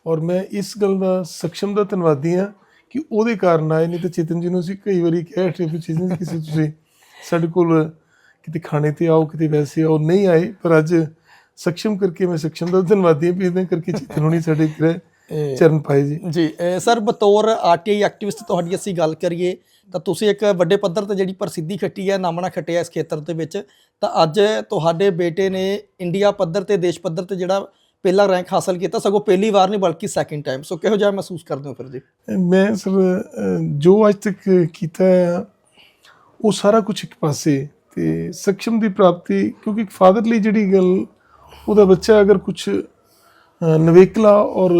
C: ਔਰ ਮੈਂ ਇਸ ਗੱਲ ਦਾ ਸਖਸ਼ਮ ਦਾ ਧੰਨਵਾਦੀ ਹਾਂ ਕਿ ਉਹਦੇ ਕਾਰਨ ਆਏ ਨਹੀਂ ਤੇ ਚੇਤਨ ਜੀ ਨੂੰ ਅਸੀਂ ਕਈ ਵਾਰੀ ਕਿਹਾ ਸੀ ਕਿ ਚੇਤਨ ਜੀ ਕਿਸੇ ਤੁਸੀਂ ਸਾਡੇ ਕੋਲ ਕਿਤੇ ਖਾਣੇ ਤੇ ਆਓ ਕਿਤੇ ਵੈਸੇ ਆਓ। ਨਹੀਂ ਆਏ ਪਰ ਅੱਜ ਸક્ષਮ ਕਰਕੇ ਮੈਂ ਸક્ષਮ ਦਾ ਧੰਨਵਾਦੀ ਹਾਂ ਵੀ ਇਹਦੇ ਕਰਕੇ ਚੇਤਨ ਹੋਣੀ ਸਾਡੇ ਗ੍ਰਹਿ ਚਰਨ ਪਾਈ ਜੀ।
A: ਜੀ ਸਰ ਬਤੌਰ ਆਰਟੀਆਈ ਐਕਟੀਵਿਸਟ ਤੁਹਾਡੀ ਅਸੀਂ ਗੱਲ ਕਰੀਏ ਤਾਂ ਤੁਸੀਂ ਇੱਕ ਵੱਡੇ ਪੱਧਰ ਤੇ ਜਿਹੜੀ ਪ੍ਰਸਿੱਧੀ ਖੱਟੀ ਹੈ ਨਾਮਣਾ ਖੱਟਿਆ ਇਸ ਖੇਤਰ ਦੇ ਵਿੱਚ ਤਾਂ ਅੱਜ ਤੁਹਾਡੇ ਬੇਟੇ ਨੇ ਇੰਡੀਆ ਪੱਧਰ ਤੇ ਦੇਸ਼ ਪੱਧਰ ਤੇ ਜਿਹੜਾ ਪਹਿਲਾ ਰੈਂਕ ਹਾਸਲ ਕੀਤਾ, ਸਗੋਂ ਪਹਿਲੀ ਵਾਰ ਨਹੀਂ, ਬਲਕਿ ਸੈਕਿੰਡ ਟਾਈਮ ਸੋ ਕਿਹੋ ਜਿਹਾ ਮਹਿਸੂਸ ਕਰਦੇ ਹੋ ਫਿਰ ਜੀ?
C: ਮੈਂ ਸਰ ਜੋ ਅੱਜ ਤੱਕ ਕੀਤਾ ਹੈ, ਉਹ ਸਾਰਾ ਕੁਝ ਇੱਕ ਪਾਸੇ ਤੇ ਸક્ષਮ ਦੀ ਪ੍ਰਾਪਤੀ, ਕਿਉਂਕਿ ਇੱਕ ਫਾਦਰ ਲਈ ਜਿਹੜੀ ਗੱਲ, ਉਹਦਾ ਬੱਚਾ ਅਗਰ ਕੁਝ ਨਵੇਕਲਾ ਔਰ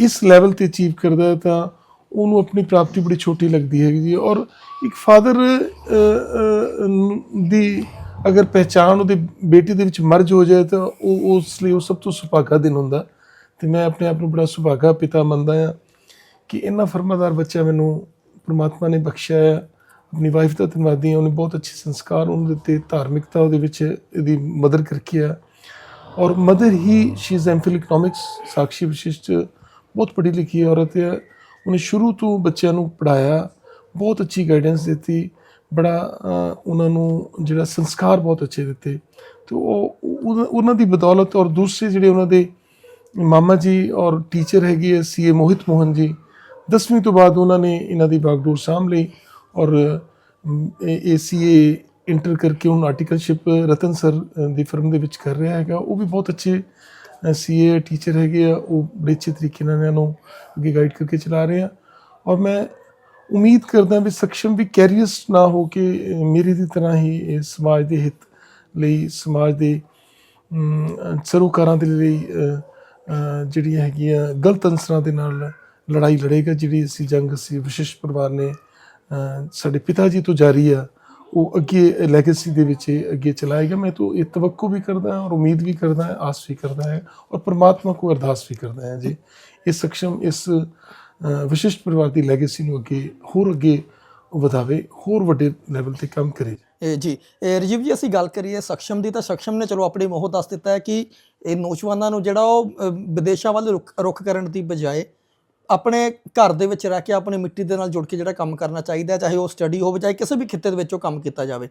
C: ਇਸ ਲੈਵਲ ਤੇ ਅਚੀਵ ਕਰਦਾ ਹੈ, ਤਾਂ ਉਹਨੂੰ ਆਪਣੀ ਪ੍ਰਾਪਤੀ ਬੜੀ ਛੋਟੀ ਲੱਗਦੀ ਹੈਗੀ ਜੀ। ਔਰ ਇੱਕ ਫਾਦਰ ਦੀ ਅਗਰ ਪਹਿਚਾਨ ਉਹਦੇ ਬੇਟੀ ਦੇ ਵਿੱਚ ਮਰਜ ਹੋ ਜਾਏ ਤਾਂ ਉਹ ਉਸ ਲਈ ਉਹ ਸਭ ਤੋਂ ਸੁਭਾਗਾ ਦਿਨ ਹੁੰਦਾ। ਤੇ ਮੈਂ ਆਪਣੇ ਆਪ ਨੂੰ ਬੜਾ ਸੁਭਾਗਾ ਪਿਤਾ ਮੰਨਦਾ ਹਾਂ ਕਿ ਇੰਨਾ ਫਰਮਾਦਾਰ ਬੱਚਾ ਮੈਨੂੰ ਪ੍ਰਮਾਤਮਾ ਨੇ ਬਖਸ਼ਿਆ ਹੈ, ਆਪਣੀ ਵਾਈਫ ਦਾ ਧੰਨਵਾਦੀ ਹਾਂ, ਉਹਨੇ ਬਹੁਤ ਅੱਛੇ ਸੰਸਕਾਰ ਉਹਨੂੰ ਦਿੱਤੇ, ਧਾਰਮਿਕਤਾ ਉਹਦੇ ਵਿੱਚ ਇਹਦੀ ਮਦਰ ਕਰਕੇ ਆ। ਔਰ mother he she is MPhil economics Sakshi Vishisht, ਬਹੁਤ ਪੜ੍ਹੀ ਲਿਖੀ ਔਰਤ ਹੈ। ਉਹਨੇ ਸ਼ੁਰੂ ਤੋਂ ਬੱਚਿਆਂ ਨੂੰ ਪੜਾਇਆ ਬਹੁਤ ਅੱਛੀ ਗਾਈਡੈਂਸ ਦਿੱਤੀ। ਬੜਾ ਉਹਨਾਂ ਨੂੰ ਜਿਹੜਾ ਸੰਸਕਾਰ ਬਹੁਤ ਅੱਛੇ ਦਿੱਤੇ। ਤੇ ਉਹ ਉਹਨਾਂ ਦੀ ਬਦੌਲਤ ਔਰ ਦੂਸਰੇ ਜਿਹੜੇ ਉਹਨਾਂ ਦੇ ਮਾਮਾ ਜੀ ਔਰ ਟੀਚਰ ਹੈਗੀ ਹੈ ਸੀਏ ਮੋਹਿਤ ਮੋਹਨ ਜੀ 10ਵੀਂ ਤੋਂ ਬਾਅਦ ਉਹਨਾਂ ਨੇ ਇਹਨਾਂ ਦੀ ਬਾਗਡੋਰ ਸਾਂਭ ਲਈ ਔਰ ਏਸੀਏ ਇੰਟਰ ਕਰਕੇ ਹੁਣ ਆਰਟੀਕਲਸ਼ਿਪ ਰਤਨ ਸਰ ਅ, ਦੀ ਫਰਮ ਦੇ ਵਿੱਚ ਕਰ ਰਿਹਾ ਹੈਗਾ। ਉਹ ਵੀ ਬਹੁਤ ਅੱਛੇ ਸੀਏ ਟੀਚਰ ਹੈਗੇ ਆ। ਉਹ ਬੜੇ ਅੱਛੇ ਤਰੀਕੇ ਨਾਲ ਇਹਨਾਂ ਨੂੰ ਅੱਗੇ ਗਾਈਡ ਕਰਕੇ ਚਲਾ ਰਹੇ ਆ। ਔਰ ਮੈਂ ਉਮੀਦ ਕਰਦਾ ਵੀ ਸਖਸ਼ਮ ਵੀ ਕੈਰੀਅਸ ਨਾ ਹੋ ਕੇ ਮੇਰੀ ਦੀ ਤਰ੍ਹਾਂ ਹੀ ਇਹ ਸਮਾਜ ਦੇ ਹਿੱਤ ਲਈ, ਸਮਾਜ ਦੇ ਸਰੋਕਾਰਾਂ ਦੇ ਲਈ ਜਿਹੜੀਆਂ ਹੈਗੀਆਂ ਗਲਤ ਅਨਸਰਾਂ ਦੇ ਨਾਲ ਲੜਾਈ ਲੜੇਗਾ, ਜਿਹੜੀ ਅਸੀਂ ਜੰਗ, ਅਸੀਂ ਵਿਸ਼ੇਸ਼ ਪਰਿਵਾਰ ਨੇ ਸਾਡੇ ਪਿਤਾ ਜੀ ਤੋਂ ਜਾਰੀ ਆ, ਉਹ ਅੱਗੇ ਲੈਗੇਸੀ ਦੇ ਵਿੱਚ ਅੱਗੇ ਚਲਾਏਗਾ। ਮੈਂ ਤੋਂ ਇਹ ਤਵੱਕੂ ਵੀ ਕਰਦਾ ਹਾਂ ਔਰ ਉਮੀਦ ਵੀ ਕਰਦਾ ਹਾਂ, ਆਸ ਵੀ ਕਰਦਾ ਹਾਂ ਔਰ ਪਰਮਾਤਮਾ ਕੋ ਅਰਦਾਸ ਵੀ ਕਰਦਾ ਹਾਂ ਜੀ। ਇਹ ਸਖਸ਼ਮ ਇਸ ਵਿਸ਼ਿਸ਼ਟ ਪਰਿਵਾਰ ਦੀ ਲੈਗੇਸੀ ਨੂੰ ਅੱਗੇ ਹੋਰ ਅੱਗੇ ਵਧਾਵੇ, ਹੋਰ ਵੱਡੇ ਲੈਵਲ ਤੇ ਕੰਮ ਕਰੇ।
A: ਇਹ ਜੀ, ਇਹ ਰਜੀਵ ਜੀ, ਅਸੀਂ ਗੱਲ ਕਰੀਏ ਸਖਸ਼ਮ ਦੀ, ਤਾਂ ਸਖਸ਼ਮ ਨੇ ਚਲੋ ਆਪਣੀ ਮੋਹ ਦੱਸ ਦਿੱਤਾ ਹੈ ਕਿ ਇਹ ਨੌਜਵਾਨਾਂ ਨੂੰ ਜਿਹੜਾ ਉਹ ਵਿਦੇਸ਼ਾਂ ਵੱਲ ਰੁਖ ਕਰਨ ਦੀ ਬਜਾਏ ਆਪਣੇ ਘਰ ਦੇ ਵਿੱਚ ਰਹਿ ਕੇ ਆਪਣੇ ਮਿੱਟੀ ਦੇ ਨਾਲ ਜੁੜ ਕੇ ਜਿਹੜਾ ਕੰਮ ਕਰਨਾ ਚਾਹੀਦਾ ਚਾਹੇ ਉਹ ਸਟੱਡੀ ਹੋਵੇ, ਚਾਹੇ ਕਿਸੇ ਵੀ ਖਿੱਤੇ ਦੇ ਵਿੱਚ ਉਹ ਕੰਮ ਕੀਤਾ ਜਾਵੇ।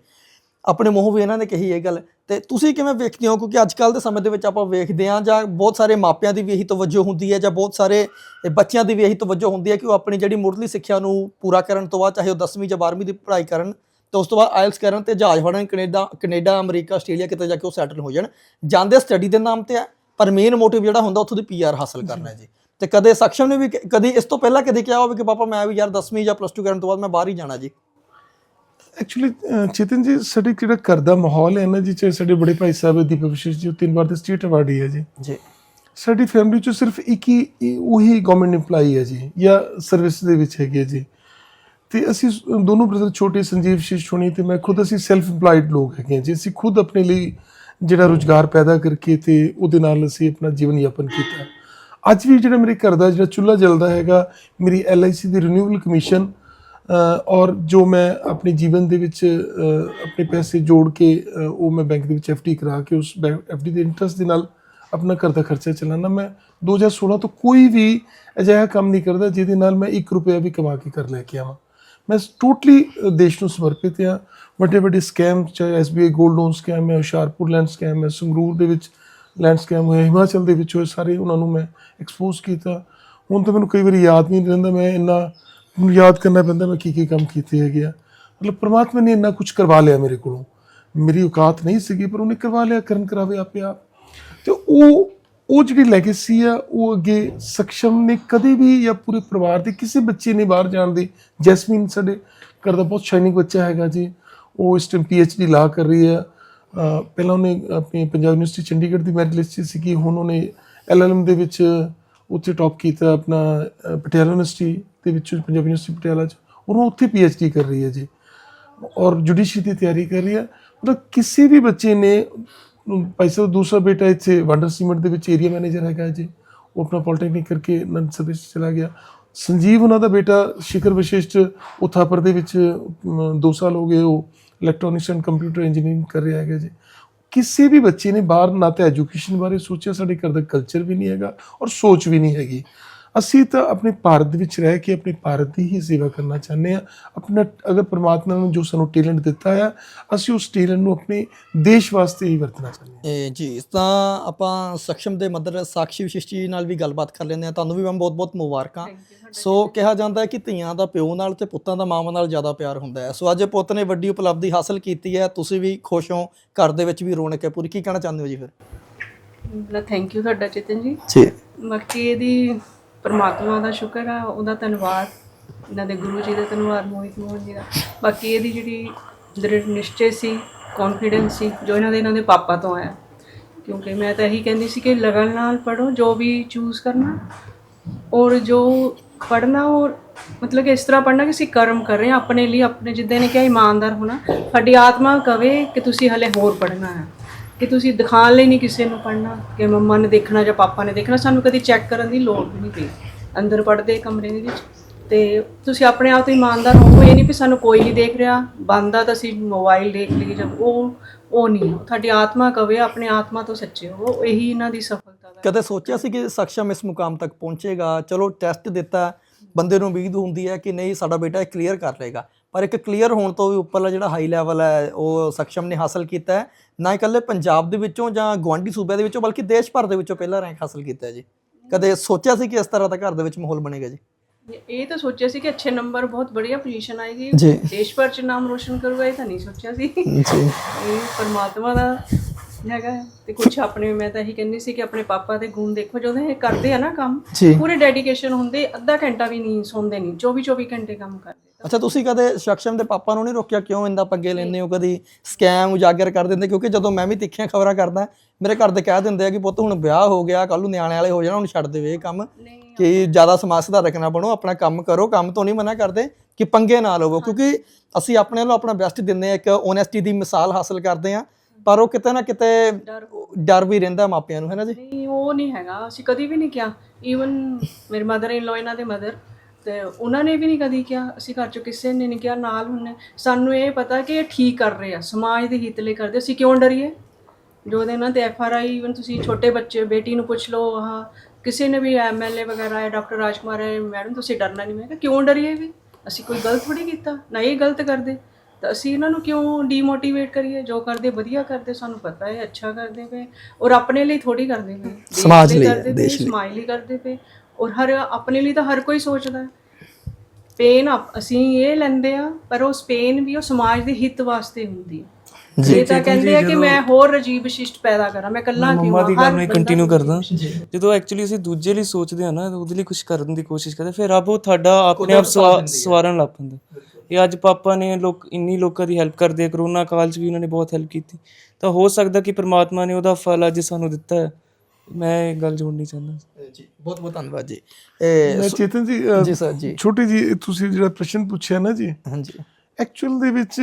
A: ਆਪਣੇ ਮੂੰਹ ਵੀ ਇਹਨਾਂ ਨੇ ਕਹੀ ਇਹ ਗੱਲ। ਤੇ ਤੁਸੀਂ ਕਿਵੇਂ ਵੇਖਦੇ ਹੋ? ਕਿਉਂਕਿ ਅੱਜ ਕੱਲ ਦੇ ਸਮੇਂ ਦੇ ਵਿੱਚ ਆਪਾਂ ਵੇਖਦੇ ਹਾਂ ਜਾਂ ਬਹੁਤ ਸਾਰੇ ਮਾਪਿਆਂ ਦੀ ਵੀ ਇਹੀ ਤਵੱਜੋ ਹੁੰਦੀ ਹੈ ਜਾਂ ਬਹੁਤ ਸਾਰੇ ਬੱਚਿਆਂ ਦੀ ਵੀ ਇਹੀ ਤਵੱਜੋ ਹੁੰਦੀ ਹੈ ਕਿ ਉਹ ਆਪਣੀ ਜਿਹੜੀ ਮੁੱਢਲੀ ਸਿੱਖਿਆ ਨੂੰ ਪੂਰਾ ਕਰਨ ਤੋਂ ਬਾਅਦ, ਚਾਹੇ ਉਹ 10ਵੀਂ ਜਾਂ 12ਵੀਂ ਦੀ ਪੜ੍ਹਾਈ ਕਰਨ, ਤੇ ਉਸ ਤੋਂ ਬਾਅਦ ਆਇਲਸ ਕਰਨ ਤੇ ਜਹਾਜ਼ ਫੜਨ, ਕੈਨੇਡਾ ਕੈਨੇਡਾ, ਅਮਰੀਕਾ, ਆਸਟ੍ਰੇਲੀਆ ਕਿਤੇ ਜਾ ਕੇ ਉਹ ਸੈਟਲ ਹੋ ਜਾਣ। ਜਾਂਦੇ ਸਟੱਡੀ ਦੇ ਨਾਮ ਤੇ ਆ ਪਰ ਮੇਨ ਮੋਟਿਵ ਜਿਹੜਾ ਹੁੰਦਾ ਉੱਥੋਂ ਦੀ ਪੀਆਰ ਹਾਸਲ ਕਰਨਾ ਹੈ ਜੀ। ਤੇ ਕਦੇ ਸક્ષਮ ਨੇ ਵੀ ਕ- ਕਦੀ ਇਸ ਤੋਂ ਪਹਿਲਾਂ ਕਦੇ ਕਿਹਾ ਹੋਵੇ ਕਿ, ਪਾਪਾ, ਮੈਂ ਵੀ ਯਾਰ 10ਵੀਂ ਜਾਂ ਪਲੱਸ 2 ਕਰਨ ਤੋਂ ਬਾਅਦ ਮੈਂ ਬਾਹਰ ਹੀ ਜਾਣਾ ਜੀ।
C: ਐਕਚੁਅਲੀ ਚੇਤਨ ਜੀ ਸਾਡੇ ਜਿਹੜਾ ਘਰ ਦਾ ਮਾਹੌਲ ਹੈ ਨਾ ਜੀ ਚਾਹੇ ਸਾਡੇ ਬੜੇ ਭਾਈ ਸਾਹਿਬ ਦੀਪਕ ਵਿਸ਼ੇਸ਼ ਜੀ ਉਹ ਤਿੰਨ ਵਾਰ ਦੇ ਸਟੇਟ ਅਵਾਰਡੀ ਹੈ ਜੀ।
A: ਜੀ।
C: ਸਾਡੀ ਫੈਮਿਲੀ ਚ ਸਿਰਫ ਇੱਕ ਹੀ ਉਹੀ ਗਵਰਨਮੈਂਟ EMPLOYE ਹੈ ਜੀ ਜਾਂ ਸਰਵਿਸ ਦੇ ਵਿੱਚ ਹੈਗੇ ਜੀ। ਤੇ ਅਸੀਂ ਸ- ਦੋਨੋਂ ਬ੍ਰਦਰ ਛੋਟੇ ਸੰਜੀਵ ਸ਼ਿਸ਼ੋਣੀ ਤੇ ਮੈਂ ਖੁਦ ਅਸੀਂ ਸੈਲਫ EMPLOYED ਲੋਕ ਹੈਗੇ ਹਾਂ ਜੀ। ਅਸੀਂ ਖੁਦ ਆਪਣੇ ਲਈ ਜਿਹੜਾ ਰੋਜ਼ਗਾਰ ਪੈਦਾ ਕਰਕੇ ਤੇ ਉਹਦੇ ਨਾਲ ਅਸੀਂ ਆਪਣਾ ਜੀਵਨ ਯਾਪਨ ਕੀਤਾ। ਅੱਜ ਵੀ ਜਿਹੜਾ ਮੇਰੇ ਘਰ ਦਾ ਜਿਹੜਾ ਚੁੱਲ੍ਹਾ ਜਲਦਾ ਹੈਗਾ ਮੇਰੀ LIC ਦੀ ਰਿਨਿਊਅਲ ਕਮਿਸ਼ਨ ਔਰ ਜੋ ਮੈਂ ਆਪਣੇ ਜੀਵਨ ਦੇ ਵਿੱਚ ਆਪਣੇ ਪੈਸੇ ਜੋੜ ਕੇ ਉਹ ਮੈਂ ਬੈਂਕ ਦੇ ਵਿੱਚ FD ਕਰਾ ਕੇ ਉਸ FD ਦੇ ਇੰਟਰਸਟ ਦੇ ਨਾਲ ਆਪਣਾ ਘਰ ਦਾ ਖਰਚਾ ਚਲਾਉਣਾ ਮੈਂ 2016 ਤੋਂ ਕੋਈ ਵੀ ਅਜਿਹਾ ਕੰਮ ਨਹੀਂ ਕਰਦਾ ਜਿਹਦੇ ਨਾਲ ਮੈਂ 1 ਰੁਪਿਆ ਵੀ ਕਮਾ ਕੇ ਕਰ ਲੈ ਕੇ ਆਵਾਂ। ਮੈਂ ਟੋਟਲੀ ਦੇਸ਼ ਨੂੰ ਸਮਰਪਿਤ ਹਾਂ। ਵੱਡੇ ਵੱਡੇ ਸਕੈਮ ਚਾਹੇ SBI 골ਡ ਲੋਨ ਸਕੈਮ ਹੈ, ਹੁਸ਼ਿਆਰਪੁਰ ਲੈਂਡ ਸਕੈਮ ਹੈ, ਸੰਗਰੂਰ ਦੇ ਵਿੱਚ ਲੈਂਡ ਸਕੈਮ ਹੋਇਆ, ਹਿਮਾਚਲ ਦੇ ਵਿੱਚ ਹੋਏ, ਸਾਰੇ ਉਹਨਾਂ ਨੂੰ ਮੈਂ ਐਕਸਪੋਜ਼ ਕੀਤਾ। ਹੁਣ ਤਾਂ ਮੈਨੂੰ ਕਈ ਵਾਰੀ ਯਾਦ ਨਹੀਂ ਰਹਿੰਦਾ, ਮੈਂ ਇੰਨਾ ਮੈਨੂੰ ਯਾਦ ਕਰਨਾ ਪੈਂਦਾ ਮੈਂ ਕੀ ਕੀ ਕੰਮ ਕੀਤੇ ਹੈਗੇ ਆ। ਮਤਲਬ ਪ੍ਰਮਾਤਮਾ ਨੇ ਇੰਨਾ ਕੁਝ ਕਰਵਾ ਲਿਆ ਮੇਰੇ ਕੋਲੋਂ। ਮੇਰੀ ਔਕਾਤ ਨਹੀਂ ਸੀਗੀ, ਪਰ ਉਹਨੇ ਕਰਵਾ ਲਿਆ, ਕਰਨ ਕਰਾਵੇ ਆਪੇ ਆਪ। ਤੇ ਉਹ ਉਹ ਜਿਹੜੀ ਲੈਗੇਸੀ ਆ, ਉਹ ਅੱਗੇ ਸક્ષਮ ਨੇ ਕਦੇ ਵੀ ਜਾਂ ਪੂਰੇ ਪਰਿਵਾਰ ਦੇ ਕਿਸੇ ਬੱਚੇ ਨੇ ਬਾਹਰ ਜਾਣ ਦੀ, ਜੈਸਮੀਨ ਸਾਡੇ ਘਰ ਦਾ ਬਹੁਤ ਸ਼ਾਈਨਿੰਗ ਬੱਚਾ ਹੈਗਾ ਜੀ। ਉਹ ਇਸ ਟਾਈਮ ਡੀ ਲਾ ਕਰ ਰਹੀ ਹੈ ਪਹਿਲਾਂ ਉਹਨੇ ਆਪਣੀ ਪੰਜਾਬ ਯੂਨੀਵਰਸਿਟੀ ਚੰਡੀਗੜ੍ਹ ਦੀ ਮੈਰਿਟ ਲਿਸਟ 'ਚ ਸੀਗੀ, ਹੁਣ ਉਹਨੇ ਐਲਐਲਐਮ ਦੇ ਵਿੱਚ ਉੱਥੇ ਟੌਪ ਕੀਤਾ ਆਪਣਾ ਪਟਿਆਲਾ ਯੂਨੀਵਰਸਿਟੀ ਦੇ ਵਿੱਚ ਪੰਜਾਬੀ ਯੂਨੀਵਰਸਿਟੀ ਪਟਿਆਲਾ 'ਚ ਔਰ ਉਹ ਉੱਥੇ ਡੀ ਕਰ ਰਹੀ ਹੈ ਜੀ। ਔਰ ਜੁਡੀਸ਼ਰੀ ਦੀ ਤਿਆਰੀ ਕਰ ਰਹੀ ਹੈ। ਮਤਲਬ ਕਿਸੇ ਵੀ ਬੱਚੇ ਨੇ ਭਾਈ ਸਾਹਿਬ, ਦੂਸਰਾ ਬੇਟਾ ਇੱਥੇ ਵੰਡਰ ਸੀਮੈਂਟ ਦੇ ਵਿੱਚ ਏਰੀਆ ਮੈਨੇਜਰ ਹੈਗਾ ਜੀ। ਉਹ ਆਪਣਾ ਪੋਲੀਟੈਕਨਿਕ ਕਰਕੇ ਨੰਦ ਸਰਵਿਸ ਚਲਾ ਗਿਆ। ਸੰਜੀਵ ਉਹਨਾਂ ਦਾ ਬੇਟਾ ਸ਼ਿਖਰ ਵਿਸ਼ੇਸ਼ਟ ਉਹ ਥਾਪਰ ਦੇ ਵਿੱਚ 2 ਸਾਲ ਹੋ ਗਏ ਉਹ ਇਲੈਕਟ੍ਰੋਨਿਕਸ ਐਂਡ ਕੰਪਿਊਟਰ ਇੰਜੀਨੀਅਰਿੰਗ ਕਰ ਰਿਹਾ ਹੈਗਾ ਜੀ। ਕਿਸੇ ਵੀ ਬੱਚੇ ਨੇ ਬਾਹਰ ਨਾ ਤਾਂ ਐਜੂਕੇਸ਼ਨ ਬਾਰੇ ਸੋਚਿਆ, ਸਾਡੇ ਘਰ ਦਾ ਕਲਚਰ ਵੀ ਨਹੀਂ ਹੈਗਾ ਔਰ ਸੋਚ ਵੀ ਨਹੀਂ ਹੈਗੀ। ਅਸੀਂ ਤਾਂ ਆਪਣੇ ਭਾਰਤ ਦੇ ਵਿੱਚ ਰਹਿ ਕੇ ਆਪਣੇ ਭਾਰਤ ਦੀ ਹੀ ਸੇਵਾ ਕਰਨਾ ਚਾਹੁੰਦੇ ਆ ਆਪਣਾ ਅਗਰ ਪ੍ਰਮਾਤਮਾ ਨੇ ਜੋ ਸਾਨੂੰ ਟੈਲੈਂਟ ਦਿੱਤਾ ਹੈ ਅਸੀਂ ਉਸ ਟੈਲੈਂਟ ਨੂੰ ਆਪਣੇ ਦੇਸ਼ ਵਾਸਤੇ ਹੀ ਵਰਤਣਾ ਚਾਹੁੰਦੇ ਹਾਂ।
A: ਇਹ ਜੀ ਤਾਂ ਆਪਾਂ ਸક્ષਮ ਦੇ ਮਦਰ ਸਾਕਸ਼ੀ ਵਿਸ਼ਿਸ਼ਟ ਨਾਲ ਵੀ ਗੱਲਬਾਤ ਕਰ ਲੈਂਦੇ ਆ ਤੁਹਾਨੂੰ ਵੀ ਮੈਂ ਬਹੁਤ-ਬਹੁਤ ਮੁਬਾਰਕਾਂ। ਸੋ ਕਿਹਾ ਜਾਂਦਾ ਹੈ ਕਿ ਧੀਆਂ ਦਾ ਪਿਓ ਨਾਲ ਤੇ ਪੁੱਤਾਂ ਦਾ ਮਾਵਾਂ ਨਾਲ ਜ਼ਿਆਦਾ ਪਿਆਰ ਹੁੰਦਾ ਹੈ। ਸੋ ਅੱਜ ਪੁੱਤ ਨੇ ਵੱਡੀ ਉਪਲਬਧੀ ਹਾਸਲ ਕੀਤੀ ਹੈ। ਤੁਸੀਂ ਵੀ ਖੁਸ਼ ਹੋ ਘਰ ਦੇ ਵਿੱਚ ਵੀ ਰੌਣਕ ਹੈ ਪੂਰੀ। ਕੀ ਕਹਿਣਾ ਚਾਹੁੰਦੇ ਹੋ ਜੀ ਫਿਰ?
D: ਥੈਂਕ ਯੂ ਤੁਹਾਡਾ ਚੇਤਨ ਜੀ।
A: ਜੀ।
D: ਬਾਕੀ ਇਹਦੀ ਪਰਮਾਤਮਾ ਦਾ ਸ਼ੁਕਰ ਆ, ਉਹਦਾ ਧੰਨਵਾਦ। ਇਹਨਾਂ ਦੇ ਗੁਰੂ ਜੀ ਦਾ ਧੰਨਵਾਦ, ਮੋਹਿਤ ਮੋਹਨ ਜੀ ਦਾ। ਬਾਕੀ ਇਹਦੀ ਜਿਹੜੀ ਦ੍ਰਿੜ ਨਿਸ਼ਚੇ ਸੀ ਕੌਨਫੀਡੈਂਸ ਸੀ, ਜੋ ਇਹਨਾਂ ਦੇ ਇਹਨਾਂ ਦੇ ਪਾਪਾ ਤੋਂ ਆਇਆ। ਕਿਉਂਕਿ ਮੈਂ ਤਾਂ ਇਹੀ ਕਹਿੰਦੀ ਸੀ ਕਿ ਲਗਨ ਨਾਲ ਪੜੋ ਜੋ ਵੀ ਚੂਜ਼ ਕਰਨਾ, ਔਰ ਜੋ ਪੜਨਾ ਔਰ ਮਤਲਬ ਕਿ ਇਸ ਤਰ੍ਹਾਂ ਪੜਨਾ ਕਿ ਅਸੀਂ ਕਰਮ ਕਰ ਰਹੇ ਹਾਂ, ਆਪਣੇ ਲਈ, ਆਪਣੇ ਜਿੱਦਾਂ ਨੇ ਕਿਹਾ, ਇਮਾਨਦਾਰ ਹੋਣਾ। ਸਾਡੀ ਆਤਮਾ ਕਵੇ ਕਿ ਤੁਸੀਂ ਹਲੇ ਹੋਰ ਪੜਨਾ ਹੈ। ਕਿ ਤੁਸੀਂ ਦਿਖਾਉਣ ਲਈ ਨਹੀਂ ਕਿਸੇ ਨੂੰ ਪੜਨਾ ਕਿ ਮੰਮਾ ਨੇ ਦੇਖਣਾ ਜਾਂ ਪਾਪਾ ਨੇ ਦੇਖਣਾ, ਸਾਨੂੰ ਕਦੀ ਚੈੱਕ ਕਰਨ ਦੀ ਲੋੜ ਨਹੀਂ ਪਈ। ਅੰਦਰ ਪੜਦੇ ਕਮਰੇ ਦੇ ਵਿੱਚ। ਤੇ ਤੁਸੀਂ ਆਪਣੇ ਆਪ ਤੋਂ ਇਮਾਨਦਾਰ ਹੋਵੋ ਇਹ ਨਹੀਂ ਵੀ ਸਾਨੂੰ ਕੋਈ ਨਹੀਂ ਦੇਖ ਰਿਹਾ। ਬੰਦਾ ਤਾਂ ਅਸੀਂ ਮੋਬਾਈਲ ਦੇਖ ਲਈਏ, ਜਦ ਉਹ ਉਹ ਨਹੀਂ ਤੁਹਾਡੀ ਆਤਮਾ ਕਵੇ, ਆਪਣੇ ਆਤਮਾ ਤੋਂ ਸੱਚੇ ਹੋ। ਇਹੀ ਇਹਨਾਂ ਦੀ ਸਫਲਤਾ ਦਾ
A: ਕਦੇ ਸੋਚਿਆ ਸੀ ਕਿ ਸક્ષਮ ਇਸ ਮੁਕਾਮ ਤੱਕ ਪਹੁੰਚੇਗਾ? ਚਲੋ ਟੈਸਟ ਦਿੱਤਾ, ਬੰਦੇ ਨੂੰ ਉਮੀਦ ਹੁੰਦੀ ਹੈ ਕਿ ਨਹੀਂ, ਸਾਡਾ ਬੇਟਾ ਕਲੀਅਰ ਕਰ ਲਏਗਾ। ਪਰ ਇੱਕ ਕਲੀਅਰ ਹੋਣ ਤੋਂ ਵੀ ਉੱਪਰਲਾ ਜਿਹੜਾ ਹਾਈ ਲੈਵਲ ਹੈ ਉਹ ਸક્ષਮ ਨੇ ਹਾਸਲ ਕੀਤਾ ਹੈ। ਨਾ ਇਕੱਲੇ ਪੰਜਾਬ ਦੇ ਵਿੱਚੋਂ ਜਾਂ ਗੁਆਂਢੀ ਸੂਬਿਆਂ ਦੇ ਵਿੱਚੋਂ ਬਲਕਿ ਦੇਸ਼ ਭਰ ਦੇ ਵਿੱਚੋਂ ਪਹਿਲਾ ਰੈਂਕ ਹਾਸਲ ਕੀਤਾ ਹੈ ਜੀ। ਕਦੇ ਸੋਚਿਆ ਸੀ ਕਿ ਇਸ ਤਰ੍ਹਾਂ ਦਾ ਘਰ ਦੇ ਵਿੱਚ ਮਾਹੌਲ ਬਣੇਗਾ ਜੀ?
D: ਇਹ ਤਾਂ ਸੋਚਿਆ ਸੀ ਕਿ ਅੱਛੇ ਨੰਬਰ ਬਹੁਤ ਬੜੀਆ ਪੋਜੀਸ਼ਨ ਆਏਗੀ। ਦੇਸ਼ ਭਰ ਚ ਨਾਮ ਰੋਸ਼ਨ ਕਰੂਗਾ ਇਹ ਤਾਂ ਨਹੀਂ ਸੋਚਿਆ ਸੀ।
A: ਜੀ।
D: ਇਹ ਪਰਮਾਤਮਾ ਦਾ ਹੈਗਾ। ਤੇ ਕੁਝ ਆਪਣੇ ਮੈਂ ਤਾਂ ਇਹੀ ਕਹਿੰਦੀ ਸੀ ਕਿ ਆਪਣੇ ਪਾਪਾ ਦੇ ਗੁਣ ਦੇਖੋ ਜਦੋਂ ਇਹ ਕਰਦੇ ਆ ਨਾ ਕੰਮ ਪੂਰੇ ਡੈਡੀਕੇਸ਼ਨ ਹੁੰਦੇ ਅੱਧਾ ਘੰਟਾ ਵੀ ਨਹੀਂ ਸੌਂਦੇ ਨਹੀਂ 24 24 ਘੰਟੇ ਕੰਮ ਕਰਦੇ।
A: ਅੱਛਾ ਤੁਸੀਂ ਕਦੇ ਸક્ષਮ ਦੇ ਪਾਪਾ ਨੂੰ ਨਹੀਂ ਰੋਕਿਆ ਕਿਉਂ ਇੰਦਾ ਪੰਗੇ ਲੈਂਦੇ ਹੋ? ਕਦੀ ਸਕੈਮ ਉਜਾਗਰ ਕਰ ਦਿੰਦੇ? ਕਿਉਂਕਿ ਜਦੋਂ ਮੈਂ ਵੀ ਤਿੱਖੀਆਂ ਖਬਰਾਂ ਕਰਦਾ ਮੇਰੇ ਘਰ ਦੇ ਕਹਿ ਦਿੰਦੇ ਆ ਕਿ ਪੁੱਤ ਹੁਣ ਵਿਆਹ ਹੋ ਗਿਆ ਕੱਲ ਨੂੰ ਨਿਆਣੇ ਵਾਲੇ ਹੋ ਜਾਣਾ ਹੁਣ ਛੱਡ ਦੇਵੇ ਇਹ ਕੰਮ। ਕਿ ਜ਼ਿਆਦਾ ਸਮਾਜ ਸੁਧਾਰਕ ਨਾ ਬਣੋ ਆਪਣਾ ਕੰਮ ਕਰੋ ਕੰਮ ਤੋਂ ਨਹੀਂ ਮਨਾ ਕਰਦੇ ਕਿ ਪੰਗੇ ਨਾ ਲਵੋ। ਕਿਉਂਕਿ ਅਸੀਂ ਆਪਣੇ ਵੱਲੋਂ ਆਪਣਾ ਬੈਸਟ ਦਿੰਦੇ ਆ ਇੱਕ ਓਨੈਸਟੀ ਦੀ ਮਿਸਾਲ ਹਾਸਲ ਕਰਦੇ ਆ ਪਰ ਉਹ ਕਿਤੇ ਨਾ ਕਿਤੇ ਡਰ। ਵੀ ਰਹਿੰਦਾ ਮਾਪਿਆਂ ਨੂੰ ਹੈ ਨਾ ਜੀ?
D: ਨਹੀਂ ਉਹ ਨਹੀਂ ਹੈਗਾ। ਅਸੀਂ ਕਦੀ ਵੀ ਨਹੀਂ ਕਿਹਾ। ਈਵਨ ਮੇਰੇ ਮਦਰ ਇਨ ਲੋ ਇਹਨਾਂ ਦੇ ਮਦਰ ਤੇ ਉਹਨਾਂ ਨੇ ਵੀ ਨਹੀਂ ਕਦੀ ਕਿਹਾ ਅਸੀਂ ਘਰ ਚੋਂ ਕਿਸੇ ਨੇ ਨਹੀਂ ਕਿਹਾ ਨਾਲ ਹੁੰਨੇ ਸਾਨੂੰ ਇਹ ਪਤਾ ਕਿ ਇਹ ਠੀਕ ਕਰ ਰਹੇ ਆ ਸਮਾਜ ਦੇ ਹਿੱਤ ਲਈ ਕਰਦੇ ਅਸੀਂ ਕਿਉਂ ਡਰੀਏ? ਜੋ ਉਹਦੇ ਨਾਲ ਤੇ ਐਫ ਆਰ ਆਈ ਇਵਨ ਤੁਸੀਂ ਛੋਟੇ ਬੱਚੇ ਬੇਟੀ ਨੂੰ ਪੁੱਛ ਲਓ ਆਹ ਕਿਸੇ ਨੇ ਵੀ ਐਮ ਐਲ ਏ ਵਗੈਰਾ ਹੈ ਡਾਕਟਰ ਰਾਜਕੁਮਾਰ ਹੈ ਮੈਡਮ ਤੁਸੀਂ ਡਰਨਾ ਨਹੀਂ। ਮੈਂ ਕਿਹਾ ਕਿਉਂ ਡਰੀਏ ਵੀ? ਅਸੀਂ ਕੋਈ ਗਲਤ ਥੋੜੀ ਕੀਤਾ? ਨਾ ਇਹ ਗਲਤ ਕਰਦੇ। ਤਾਂ ਅਸੀਂ ਇਹਨਾਂ ਨੂੰ ਕਿਉਂ ਡੀਮੋਟੀਵੇਟ ਕਰੀਏ? ਜੋ ਕਰਦੇ ਵਧੀਆ ਕਰਦੇ ਸਾਨੂੰ ਪਤਾ ਹੈ ਅੱਛਾ ਕਰਦੇ ਪਏ ਔਰ ਆਪਣੇ ਲਈ ਥੋੜੀ ਕਰਦੇ ਪਏ।
A: ਸਮਾਜ ਲਈ, ਦੇਸ਼ ਲਈ।
D: ਸਮਾਜ ਲਈ ਕਰਦੇ ਪਏ। ਔਰ ਹਰ ਆਪਣੇ ਲਈ ਤਾਂ ਹਰ ਕੋਈ ਸੋਚਦਾ ਹੈ। ਪੇਨ ਅਸੀਂ ਇਹ ਲੈਂਦੇ ਆ ਪਰ ਉਹ ਸਪੇਨ ਵੀ ਉਹ ਸਮਾਜ ਦੇ ਹਿੱਤ ਵਾਸਤੇ ਹੁੰਦੀ ਹੈ। ਇਹ ਤਾਂ ਕਹਿੰਦੇ ਆ ਕਿ ਮੈਂ ਹੋਰ ਰਜੀਵ ਵਿਸ਼ਿਸ਼ਟ ਪੈਦਾ ਕਰਾਂ ਮੈਂ ਕੱਲਾ ਕਿਉਂ
B: ਮੰਮਾ ਦੀ
D: ਆ?
B: ਗੱਲ
D: ਹਰ
B: ਨੂੰ
D: ਬੰਦਾ
B: ਕੰਟੀਨਿਊ ਕਰਦਾ। ਜਦੋਂ ਐਕਚੁਅਲੀ ਅਸੀਂ ਦੂਜੇ ਲਈ ਸੋਚਦੇ ਆ ਨਾ ਉਹਦੇ ਲਈ ਕੁਝ ਕਰਨ ਦੀ ਕੋਸ਼ਿਸ਼ ਕਰਦੇ ਫਿਰ ਰੱਬ ਉਹ ਤੁਹਾਡਾ ਆਪਣੇ ਆਪ ਸਵਾ- ਸਵਾਰਨ ਲੱਗ ਪੈਂਦਾ। ਇਹ ਅੱਜ ਪਾਪਾ ਨੇ ਲੋਕ ਇੰਨੀ ਲੋਕਾਂ ਦੀ ਹੈਲਪ ਕਰਦੇ ਆ ਕਰੋਨਾ ਕਾਲ 'ਚ ਵੀ ਉਹਨਾਂ ਨੇ ਬਹੁਤ ਹੈਲਪ ਕੀਤੀ। ਤਾਂ ਹੋ ਸਕਦਾ ਕਿ ਪ੍ਰਮਾਤਮਾ ਨੇ ਉਹਦਾ ਫਲ ਅੱਜ ਸਾਨੂੰ ਦਿੱਤਾ ਹੈ। ਮੈਂ ਇਹ ਗੱਲ ਜੋੜਨੀ ਚਾਹੁੰਦਾ।
A: ਜੀ ਬਹੁਤ ਬਹੁਤ ਧੰਨਵਾਦ ਜੀ। ਇਹ
C: ਮੈਂ ਚੇਤਨ ਜੀ
A: ਜੀ ਸਰ ਜੀ।
C: ਛੋਟੀ ਜੀ ਤੁਸੀਂ ਜਿਹੜਾ ਪ੍ਰਸ਼ਨ ਪੁੱਛਿਆ ਨਾ ਜੀ
A: ਹਾਂਜੀ।
C: ਐਕਚੁਅਲ ਦੇ ਵਿੱਚ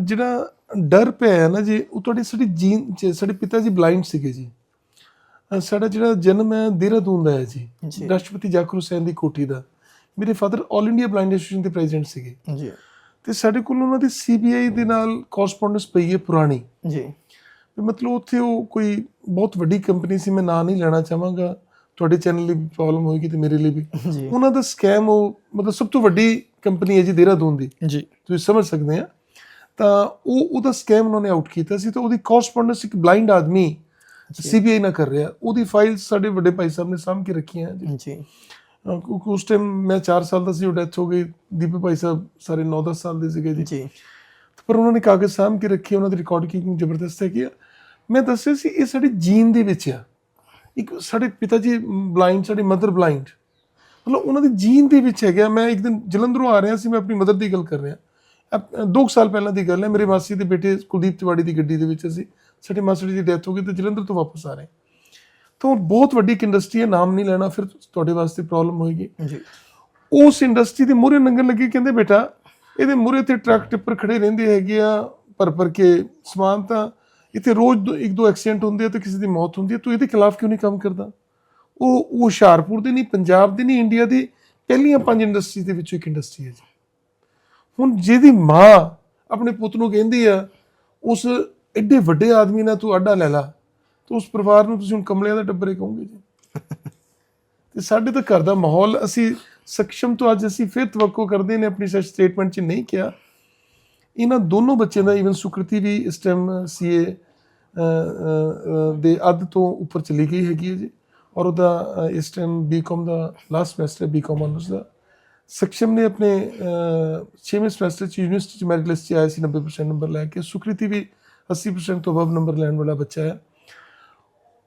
C: ਜਿਹੜਾ ਡਰ ਪਿਆ ਹੈ ਨਾ ਜੀ ਉਹ ਤੁਹਾਡੀ ਸਾਡੀ ਜੀਨ ਸਾਡੇ ਪਿਤਾ ਜੀ ਬਲਾਈਂਡ ਸੀਗੇ ਜੀ। ਸਾਡਾ ਜਿਹੜਾ ਜਨਮ ਹੈ ਦੇਹਰਾਦੂਨ ਦਾ ਹੈ ਜੀ। ਰਾਸ਼ਟਰਪਤੀ ਜਾਕਰ ਹੁਸੈਨ ਦੀ ਕੋਠੀ ਦਾ। ਮੇਰੇ ਫਾਦਰ 올 ਇੰਡੀਆ ਬਲਾਈਂਡ ਐਸੋਸੀਏਸ਼ਨ ਦੇ ਪ੍ਰੈਜ਼ੀਡੈਂਟ ਸੀਗੇ।
A: ਜੀ।
C: ਤੇ ਸਾਡੇ ਕੋਲ ਉਹਨਾਂ ਦੀ ਸੀਬੀਆਈ ਦੇ ਨਾਲ ਕੋਰਸਪੋਂਡੈਂਸ ਪਈ ਹੈ ਪੁਰਾਣੀ।
A: ਜੀ।
C: ਮਤਲਬ ਉੱਥੇ ਉਹ ਕੋਈ ਬਹੁਤ ਵੱਡੀ ਕੰਪਨੀ ਸੀ ਮੈਂ ਨਾਂ ਨਹੀਂ ਲੈਣਾ ਚਾਹਾਂਗਾ। ਤੁਹਾਡੇ ਚੈਨਲ ਲਈ ਵੀ ਪ੍ਰੋਬਲਮ ਹੋਏਗੀ ਤੇ ਮੇਰੇ ਲਈ ਵੀ।
A: ਜੀ।
C: ਉਹਨਾਂ ਦਾ ਸਕੈਮ ਉਹ ਮਤਲਬ ਸਭ ਤੋਂ ਵੱਡੀ ਕੰਪਨੀ ਹੈ ਜੀ ਦੇਹਰਾਦੂਨ ਦੀ।
A: ਜੀ।
C: ਤੁਸੀਂ ਸਮਝ ਸਕਦੇ ਆ ਤਾਂ ਉਹ ਉਹਦਾ ਸਕੈਮ ਉਹਨਾਂ ਨੇ ਆਊਟ ਕੀਤਾ ਸੀ ਤਾਂ ਉਹਦੀ ਕੋਰਸਪੋਂਡੈਂਸ ਇੱਕ ਬਲਾਈਂਡ ਆਦਮੀ ਸੀਬੀਆਈ ਨਾਲ ਕਰ ਰਿਹਾ। ਉਹਦੀ ਫਾਈਲਸ ਸਾਡੇ ਵੱਡੇ ਭਾਈ ਸਾਹਿਬ ਨੇ ਸਾਂਭ ਕੇ ਰੱਖੀਆਂ ਜੀ।
A: ਜੀ।
C: ਉਸ ਟਾਈਮ ਮੈਂ 4 ਸਾਲ ਦਾ ਸੀ ਉਹ ਡੈਥ ਹੋ ਗਈ। ਦੀਪਕ ਭਾਈ ਸਾਹਿਬ ਸਾਰੇ 9-10 ਸਾਲ ਦੇ ਸੀਗੇ ਜੀ।
A: ਜੀ।
C: ਪਰ ਉਹਨਾਂ ਨੇ ਕਾਗਜ਼ ਸਾਂਭ ਕੇ ਰੱਖੇ ਉਹਨਾਂ ਦੀ ਰਿਕਾਰਡ ਕੀਪਿੰਗ ਜ਼ਬਰਦਸਤ ਹੈ ਕਿ ਮੈਂ ਦੱਸਿਆ ਸੀ ਇਹ ਸਾਡੀ ਜੀਨ ਦੇ ਵਿੱਚ ਆ। ਇੱਕ ਸਾਡੇ ਪਿਤਾ ਜੀ ਬਲਾਈਂਡ ਸਾਡੀ ਮਦਰ ਬਲਾਈਂਡ ਮਤਲਬ ਉਹਨਾਂ ਦੀ ਜੀਨ ਦੇ ਵਿੱਚ ਹੈਗਾ। ਮੈਂ ਇੱਕ ਦਿਨ ਜਲੰਧਰੋਂ ਆ ਰਿਹਾ ਸੀ ਮੈਂ ਆਪਣੀ ਮਦਰ ਦੀ ਗੱਲ ਕਰ ਰਿਹਾ। ਅਪ- ਦੋ ਕੁ ਸਾਲ ਪਹਿਲਾਂ ਦੀ ਗੱਲ ਹੈ। ਮੇਰੇ ਮਾਸੀ ਦੇ ਬੇਟੇ ਕੁਲਦੀਪ ਤਿਵਾੜੀ ਦੀ ਗੱਡੀ ਦੇ ਵਿੱਚ ਅਸੀਂ ਸਾਡੇ ਮਾਸੜ ਦੀ ਡੈਥ ਹੋ ਗਈ ਤੇ ਜਲੰਧਰ ਤੋਂ ਵਾਪਸ ਆ ਰਹੇ। ਤਾਂ ਬਹੁਤ ਵੱਡੀ ਇੱਕ ਇੰਡਸਟਰੀ ਹੈ ਨਾਮ ਨਹੀਂ ਲੈਣਾ ਫਿਰ ਤੁਹਾਡੇ ਵਾਸਤੇ ਪ੍ਰੋਬਲਮ ਹੋਏਗੀ।
A: ਜੀ।
C: ਉਸ ਇੰਡਸਟਰੀ ਦੇ ਮੂਹਰੇ ਲੰਗਣ ਲੱਗੇ ਕਹਿੰਦੇ ਬੇਟਾ ਇਹਦੇ ਮੂਹਰੇ ਤੇ ਟਰੱਕ ਟਿੱਪਰ ਖੜੇ ਰਹਿੰਦੇ ਹੈਗੇ ਆ ਭਰ ਭਰ ਕੇ ਸਮਾਨ ਤਾਂ ਇੱਥੇ ਰੋਜ਼ ਇੱਕ ਦੋ ਐਕਸੀਡੈਂਟ ਹੁੰਦੇ ਆ ਤੇ ਕਿਸੇ ਦੀ ਮੌਤ ਹੁੰਦੀ ਹੈ ਤੂੰ ਇਹਦੇ ਖਿਲਾਫ ਕਿਉਂ ਨਹੀਂ ਕੰਮ ਕਰਦਾ? ਉਹ ਉਹ ਹੁਸ਼ਿਆਰਪੁਰ ਦੇ ਨਹੀਂ ਪੰਜਾਬ ਦੇ ਨਹੀਂ ਇੰਡੀਆ ਦੀ ਪਹਿਲੀਆਂ ਪੰਜ ਇੰਡਸਟਰੀ ਦੇ ਵਿੱਚੋਂ ਇੱਕ ਇੰਡਸਟਰੀ ਹੈ ਜੀ। ਹੁਣ ਜਿਹਦੀ ਮਾਂ ਆਪਣੇ ਪੁੱਤ ਨੂੰ ਕਹਿੰਦੀ ਆ ਉਸ ਐਡੇ ਵੱਡੇ ਆਦਮੀ ਨਾਲ ਤੂੰ ਆਡਾ ਲੈ ਲਾ ਤਾਂ ਉਸ ਪਰਿਵਾਰ ਨੂੰ ਤੁਸੀਂ ਹੁਣ ਕਮਲਿਆਂ ਦਾ ਟੱਬਰੇ ਕਹੋਗੇ ਜੀ। ਤੇ ਸਾਡੇ ਤਾਂ ਘਰ ਦਾ ਮਾਹੌਲ ਅਸੀਂ ਸક્ષਮ ਤੋਂ ਅੱਜ ਅਸੀਂ ਫਿਰ ਤਵੱਕੋ ਕਰਦੇ ਨੇ ਆਪਣੀ ਸੱਚ ਸਟੇਟਮੈਂਟ 'ਚ ਨਹੀਂ ਕਿਹਾ। ਇਹਨਾਂ ਦੋਨੋਂ ਬੱਚਿਆਂ ਦਾ ਇਵਨ ਸੁਕ੍ਰਿਤੀ ਵੀ ਇਸ ਟਾਈਮ ਸੀਏ ਦੇ ਅੱਧ ਤੋਂ ਉੱਪਰ ਚਲੀ ਗਈ ਹੈਗੀ ਹੈ ਜੀ। ਔਰ ਉਹਦਾ ਇਸ ਟਾਈਮ ਬੀਕਾਮ ਦਾ ਲਾਸਟ ਸਮੈਸਟਰ ਬੀਕਾਮ ਆਨਰਸ ਦਾ। ਸક્ષਮ ਨੇ ਆਪਣੇ 6ਵੇਂ ਸਮੈਸਟਰ ਚ ਯੂਨੀਵਰਸਿਟੀ ਚ ਮੈਰਿਟ ਲਿਸਟ 'ਚ ਆਇਆ ਸੀ 90% ਨੰਬਰ ਲੈ ਕੇ। ਸੁਕ੍ਰਿਤੀ ਵੀ 80% ਤੋਂ ਅਬਵ ਨੰਬਰ ਲੈਣ ਵਾਲਾ ਬੱਚਾ ਹੈ।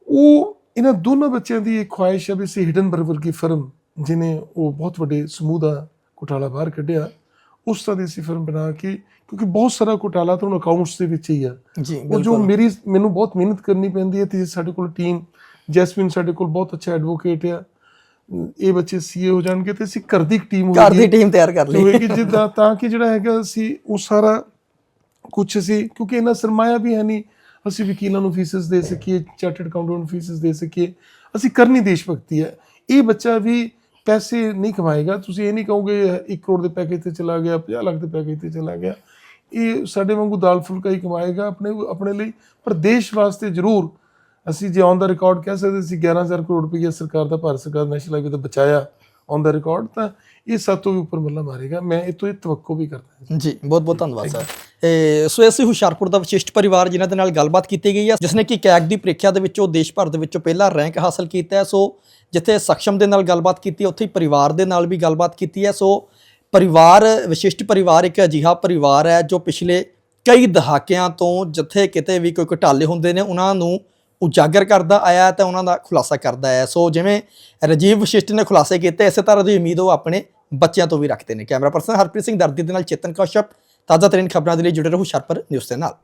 C: ਉਹ, ਇਹਨਾਂ ਦੋਨੋਂ ਬੱਚਿਆਂ ਦੀ ਇੱਕ ਖੁਆਇਸ਼ ਹੈ ਵੀ ਅਸੀਂ ਹਿਡਨ ਬਰਵਰ ਦੀ ਫਰਮ ਜਿਨੇ ਉਹ ਬਹੁਤ ਵੱਡੇ ਸਮੂਹ ਦਾ ਘੁਟਾਲਾ ਬਾਹਰ ਕੱਢਿਆ। ਉਸ ਤਰ੍ਹਾਂ ਦੀ ਅਸੀਂ ਫਰਮ ਬਣਾ ਕੇ ਕਿਉਂਕਿ ਬਹੁਤ ਸਾਰਾ ਘੁਟਾਲਾ ਤਾਂ ਹੁਣ ਅਕਾਊਂਟਸ ਦੇ ਵਿੱਚ ਹੀ ਆ।
A: ਜੀ
C: ਉਹ ਜੋ ਮੇਰੀ ਮੈਨੂੰ ਬਹੁਤ ਮਿਹਨਤ ਕਰਨੀ ਪੈਂਦੀ ਹੈ ਤੇ ਸਾਡੇ ਕੋਲ ਟੀਮ ਜੈਸਮਿਨ ਸਾਡੇ ਕੋਲ ਬਹੁਤ ਅੱਛਾ ਐਡਵੋਕੇਟ ਆ। ਇਹ ਬੱਚੇ ਸੀਏ ਹੋ ਜਾਣਗੇ ਤੇ ਅਸੀਂ ਘਰ ਦੀ ਟੀਮ
A: ਘਰ ਦੀ ਟੀਮ ਤਿਆਰ ਕਰ ਲਈ।
C: ਹੋਏਗੀ ਜਿੱਦਾਂ ਤਾਂ ਕਿ ਜਿਹੜਾ ਹੈਗਾ ਅਸੀਂ ਉਹ ਸਾਰਾ ਕੁਝ ਅਸੀਂ ਕਿਉਂਕਿ ਇਹਨਾਂ ਸਰਮਾਇਆ ਵੀ ਹੈ ਨਹੀਂ ਅਸੀਂ ਵਕੀਲਾਂ ਨੂੰ ਫੀਸਸ ਦੇ ਸਕੀਏ ਚਾਰਟਰਡ ਅਕਾਊਂਟੈਂਟ ਨੂੰ ਫੀਸਸ ਦੇ ਸਕੀਏ। ਅਸੀਂ ਕਰਨੀ ਦੇਸ਼ ਭਗਤੀ ਹੈ। ਇਹ ਬੱਚਾ ਵੀ ਪੈਸੇ ਨਹੀਂ ਕਮਾਏਗਾ। ਤੁਸੀਂ ਇਹ ਨਹੀਂ ਕਹੋਗੇ 1 ਕਰੋੜ ਦੇ ਪੈਕੇਜ ਤੇ ਚਲਾ ਗਿਆ 50 ਲੱਖ ਦੇ ਪੈਕੇਜ ਤੇ ਚਲਾ ਗਿਆ। ਇਹ ਸਾਡੇ ਵਾਂਗੂ ਦਾਲ ਫੁਲਕਾ ਹੀ ਕਮਾਏਗਾ ਆਪਣੇ ਆਪਣੇ ਲਈ। ਪਰ ਦੇਸ਼ ਵਾਸਤੇ ਜ਼ਰੂਰ ਅਸੀਂ ਜੇ ਔਨ ਦਾ ਰਿਕਾਰਡ ਕਹਿ ਸਕਦੇ ਸੀ 11000 ਕਰੋੜ ਰੁਪਏ ਸਰਕਾਰ ਦਾ ਭਾਰਤ ਸਰਕਾਰ ਨੈਸ਼ਨਲ ਹਾਈਵੇ ਦਾ ਬਚਾਇਆ ਔਨ ਦਾ ਰਿਕਾਰਡ ਤਾਂ ਇਹ ਸਭ ਤੋਂ ਵੀ ਉੱਪਰ ਮੱਲਾ ਮਾਰੇਗਾ। ਮੈਂ ਇਹ ਤੋਂ ਇਹ ਤਵੱਕੋ ਵੀ ਕਰਦਾ
A: ਜੀ ਬਹੁਤ ਬਹੁਤ ਧੰਨਵਾਦ ਸਰ ਸੋ ਅਸੀਂ ਹੁਸ਼ਿਆਰਪੁਰ ਦਾ ਵਿਸ਼ਿਸ਼ਟ ਪਰਿਵਾਰ ਜਿਨ੍ਹਾਂ ਦੇ ਨਾਲ ਗੱਲਬਾਤ ਕੀਤੀ ਗਈ ਹੈ, ਜਿਸ ਨੇ ਕਿ ਕੈਗ ਦੀ ਪ੍ਰੀਖਿਆ ਦੇ ਵਿੱਚੋਂ ਦੇਸ਼ ਭਰ ਦੇ ਵਿੱਚੋਂ ਪਹਿਲਾ ਰੈਂਕ ਹਾਸਲ ਕੀਤਾ ਹੈ। ਸੋ ਜਿੱਥੇ ਸક્ષਮ ਦੇ ਨਾਲ ਗੱਲਬਾਤ ਕੀਤੀ ਉੱਥੇ ਹੀ ਪਰਿਵਾਰ ਦੇ ਨਾਲ ਵੀ ਗੱਲਬਾਤ ਕੀਤੀ ਹੈ। ਸੋ ਪਰਿਵਾਰ, ਵਿਸ਼ਿਸ਼ਟ ਪਰਿਵਾਰ ਇੱਕ ਅਜਿਹਾ ਪਰਿਵਾਰ ਹੈ ਜੋ ਪਿਛਲੇ ਕਈ ਦਹਾਕਿਆਂ ਤੋਂ ਜਿੱਥੇ ਕਿਤੇ ਵੀ ਕੋਈ ਘੁਟਾਲੇ ਹੁੰਦੇ ਨੇ, ਉਹਨਾਂ ਨੂੰ ਉਜਾਗਰ ਕਰਦਾ ਆਇਆ ਹੈ ਤੇ ਉਹਨਾਂ ਦਾ ਖੁਲਾਸਾ ਕਰਦਾ ਹੈ। ਸੋ ਜਿਵੇਂ ਰਾਜੀਵ ਵਿਸ਼ਿਸ਼ਟ ਨੇ ਖੁਲਾਸੇ ਕੀਤੇ, ਇਸੇ ਤਰ੍ਹਾਂ ਦੀ ਉਮੀਦ ਉਹ ਆਪਣੇ ਬੱਚਿਆਂ ਤੋਂ ਵੀ ਰੱਖਦੇ ਨੇ। ਕੈਮਰਾ ਪਰਸਨ ਹਰਪ੍ਰੀਤ ਸਿੰਘ, ਦਰਦੀ ਦੇ ਨਾਲ ਚੇਤਨ ਕੌਸ਼ਪ ਤਾਜ਼ਾ ਤਰੀਨ ਖਬਰਾਂ ਦੇ ਲਈ ਜੁੜੇ ਰਹੋ ਸ਼ਰਪਰ ਨਿਊਜ਼ ਦੇ ਨਾਲ।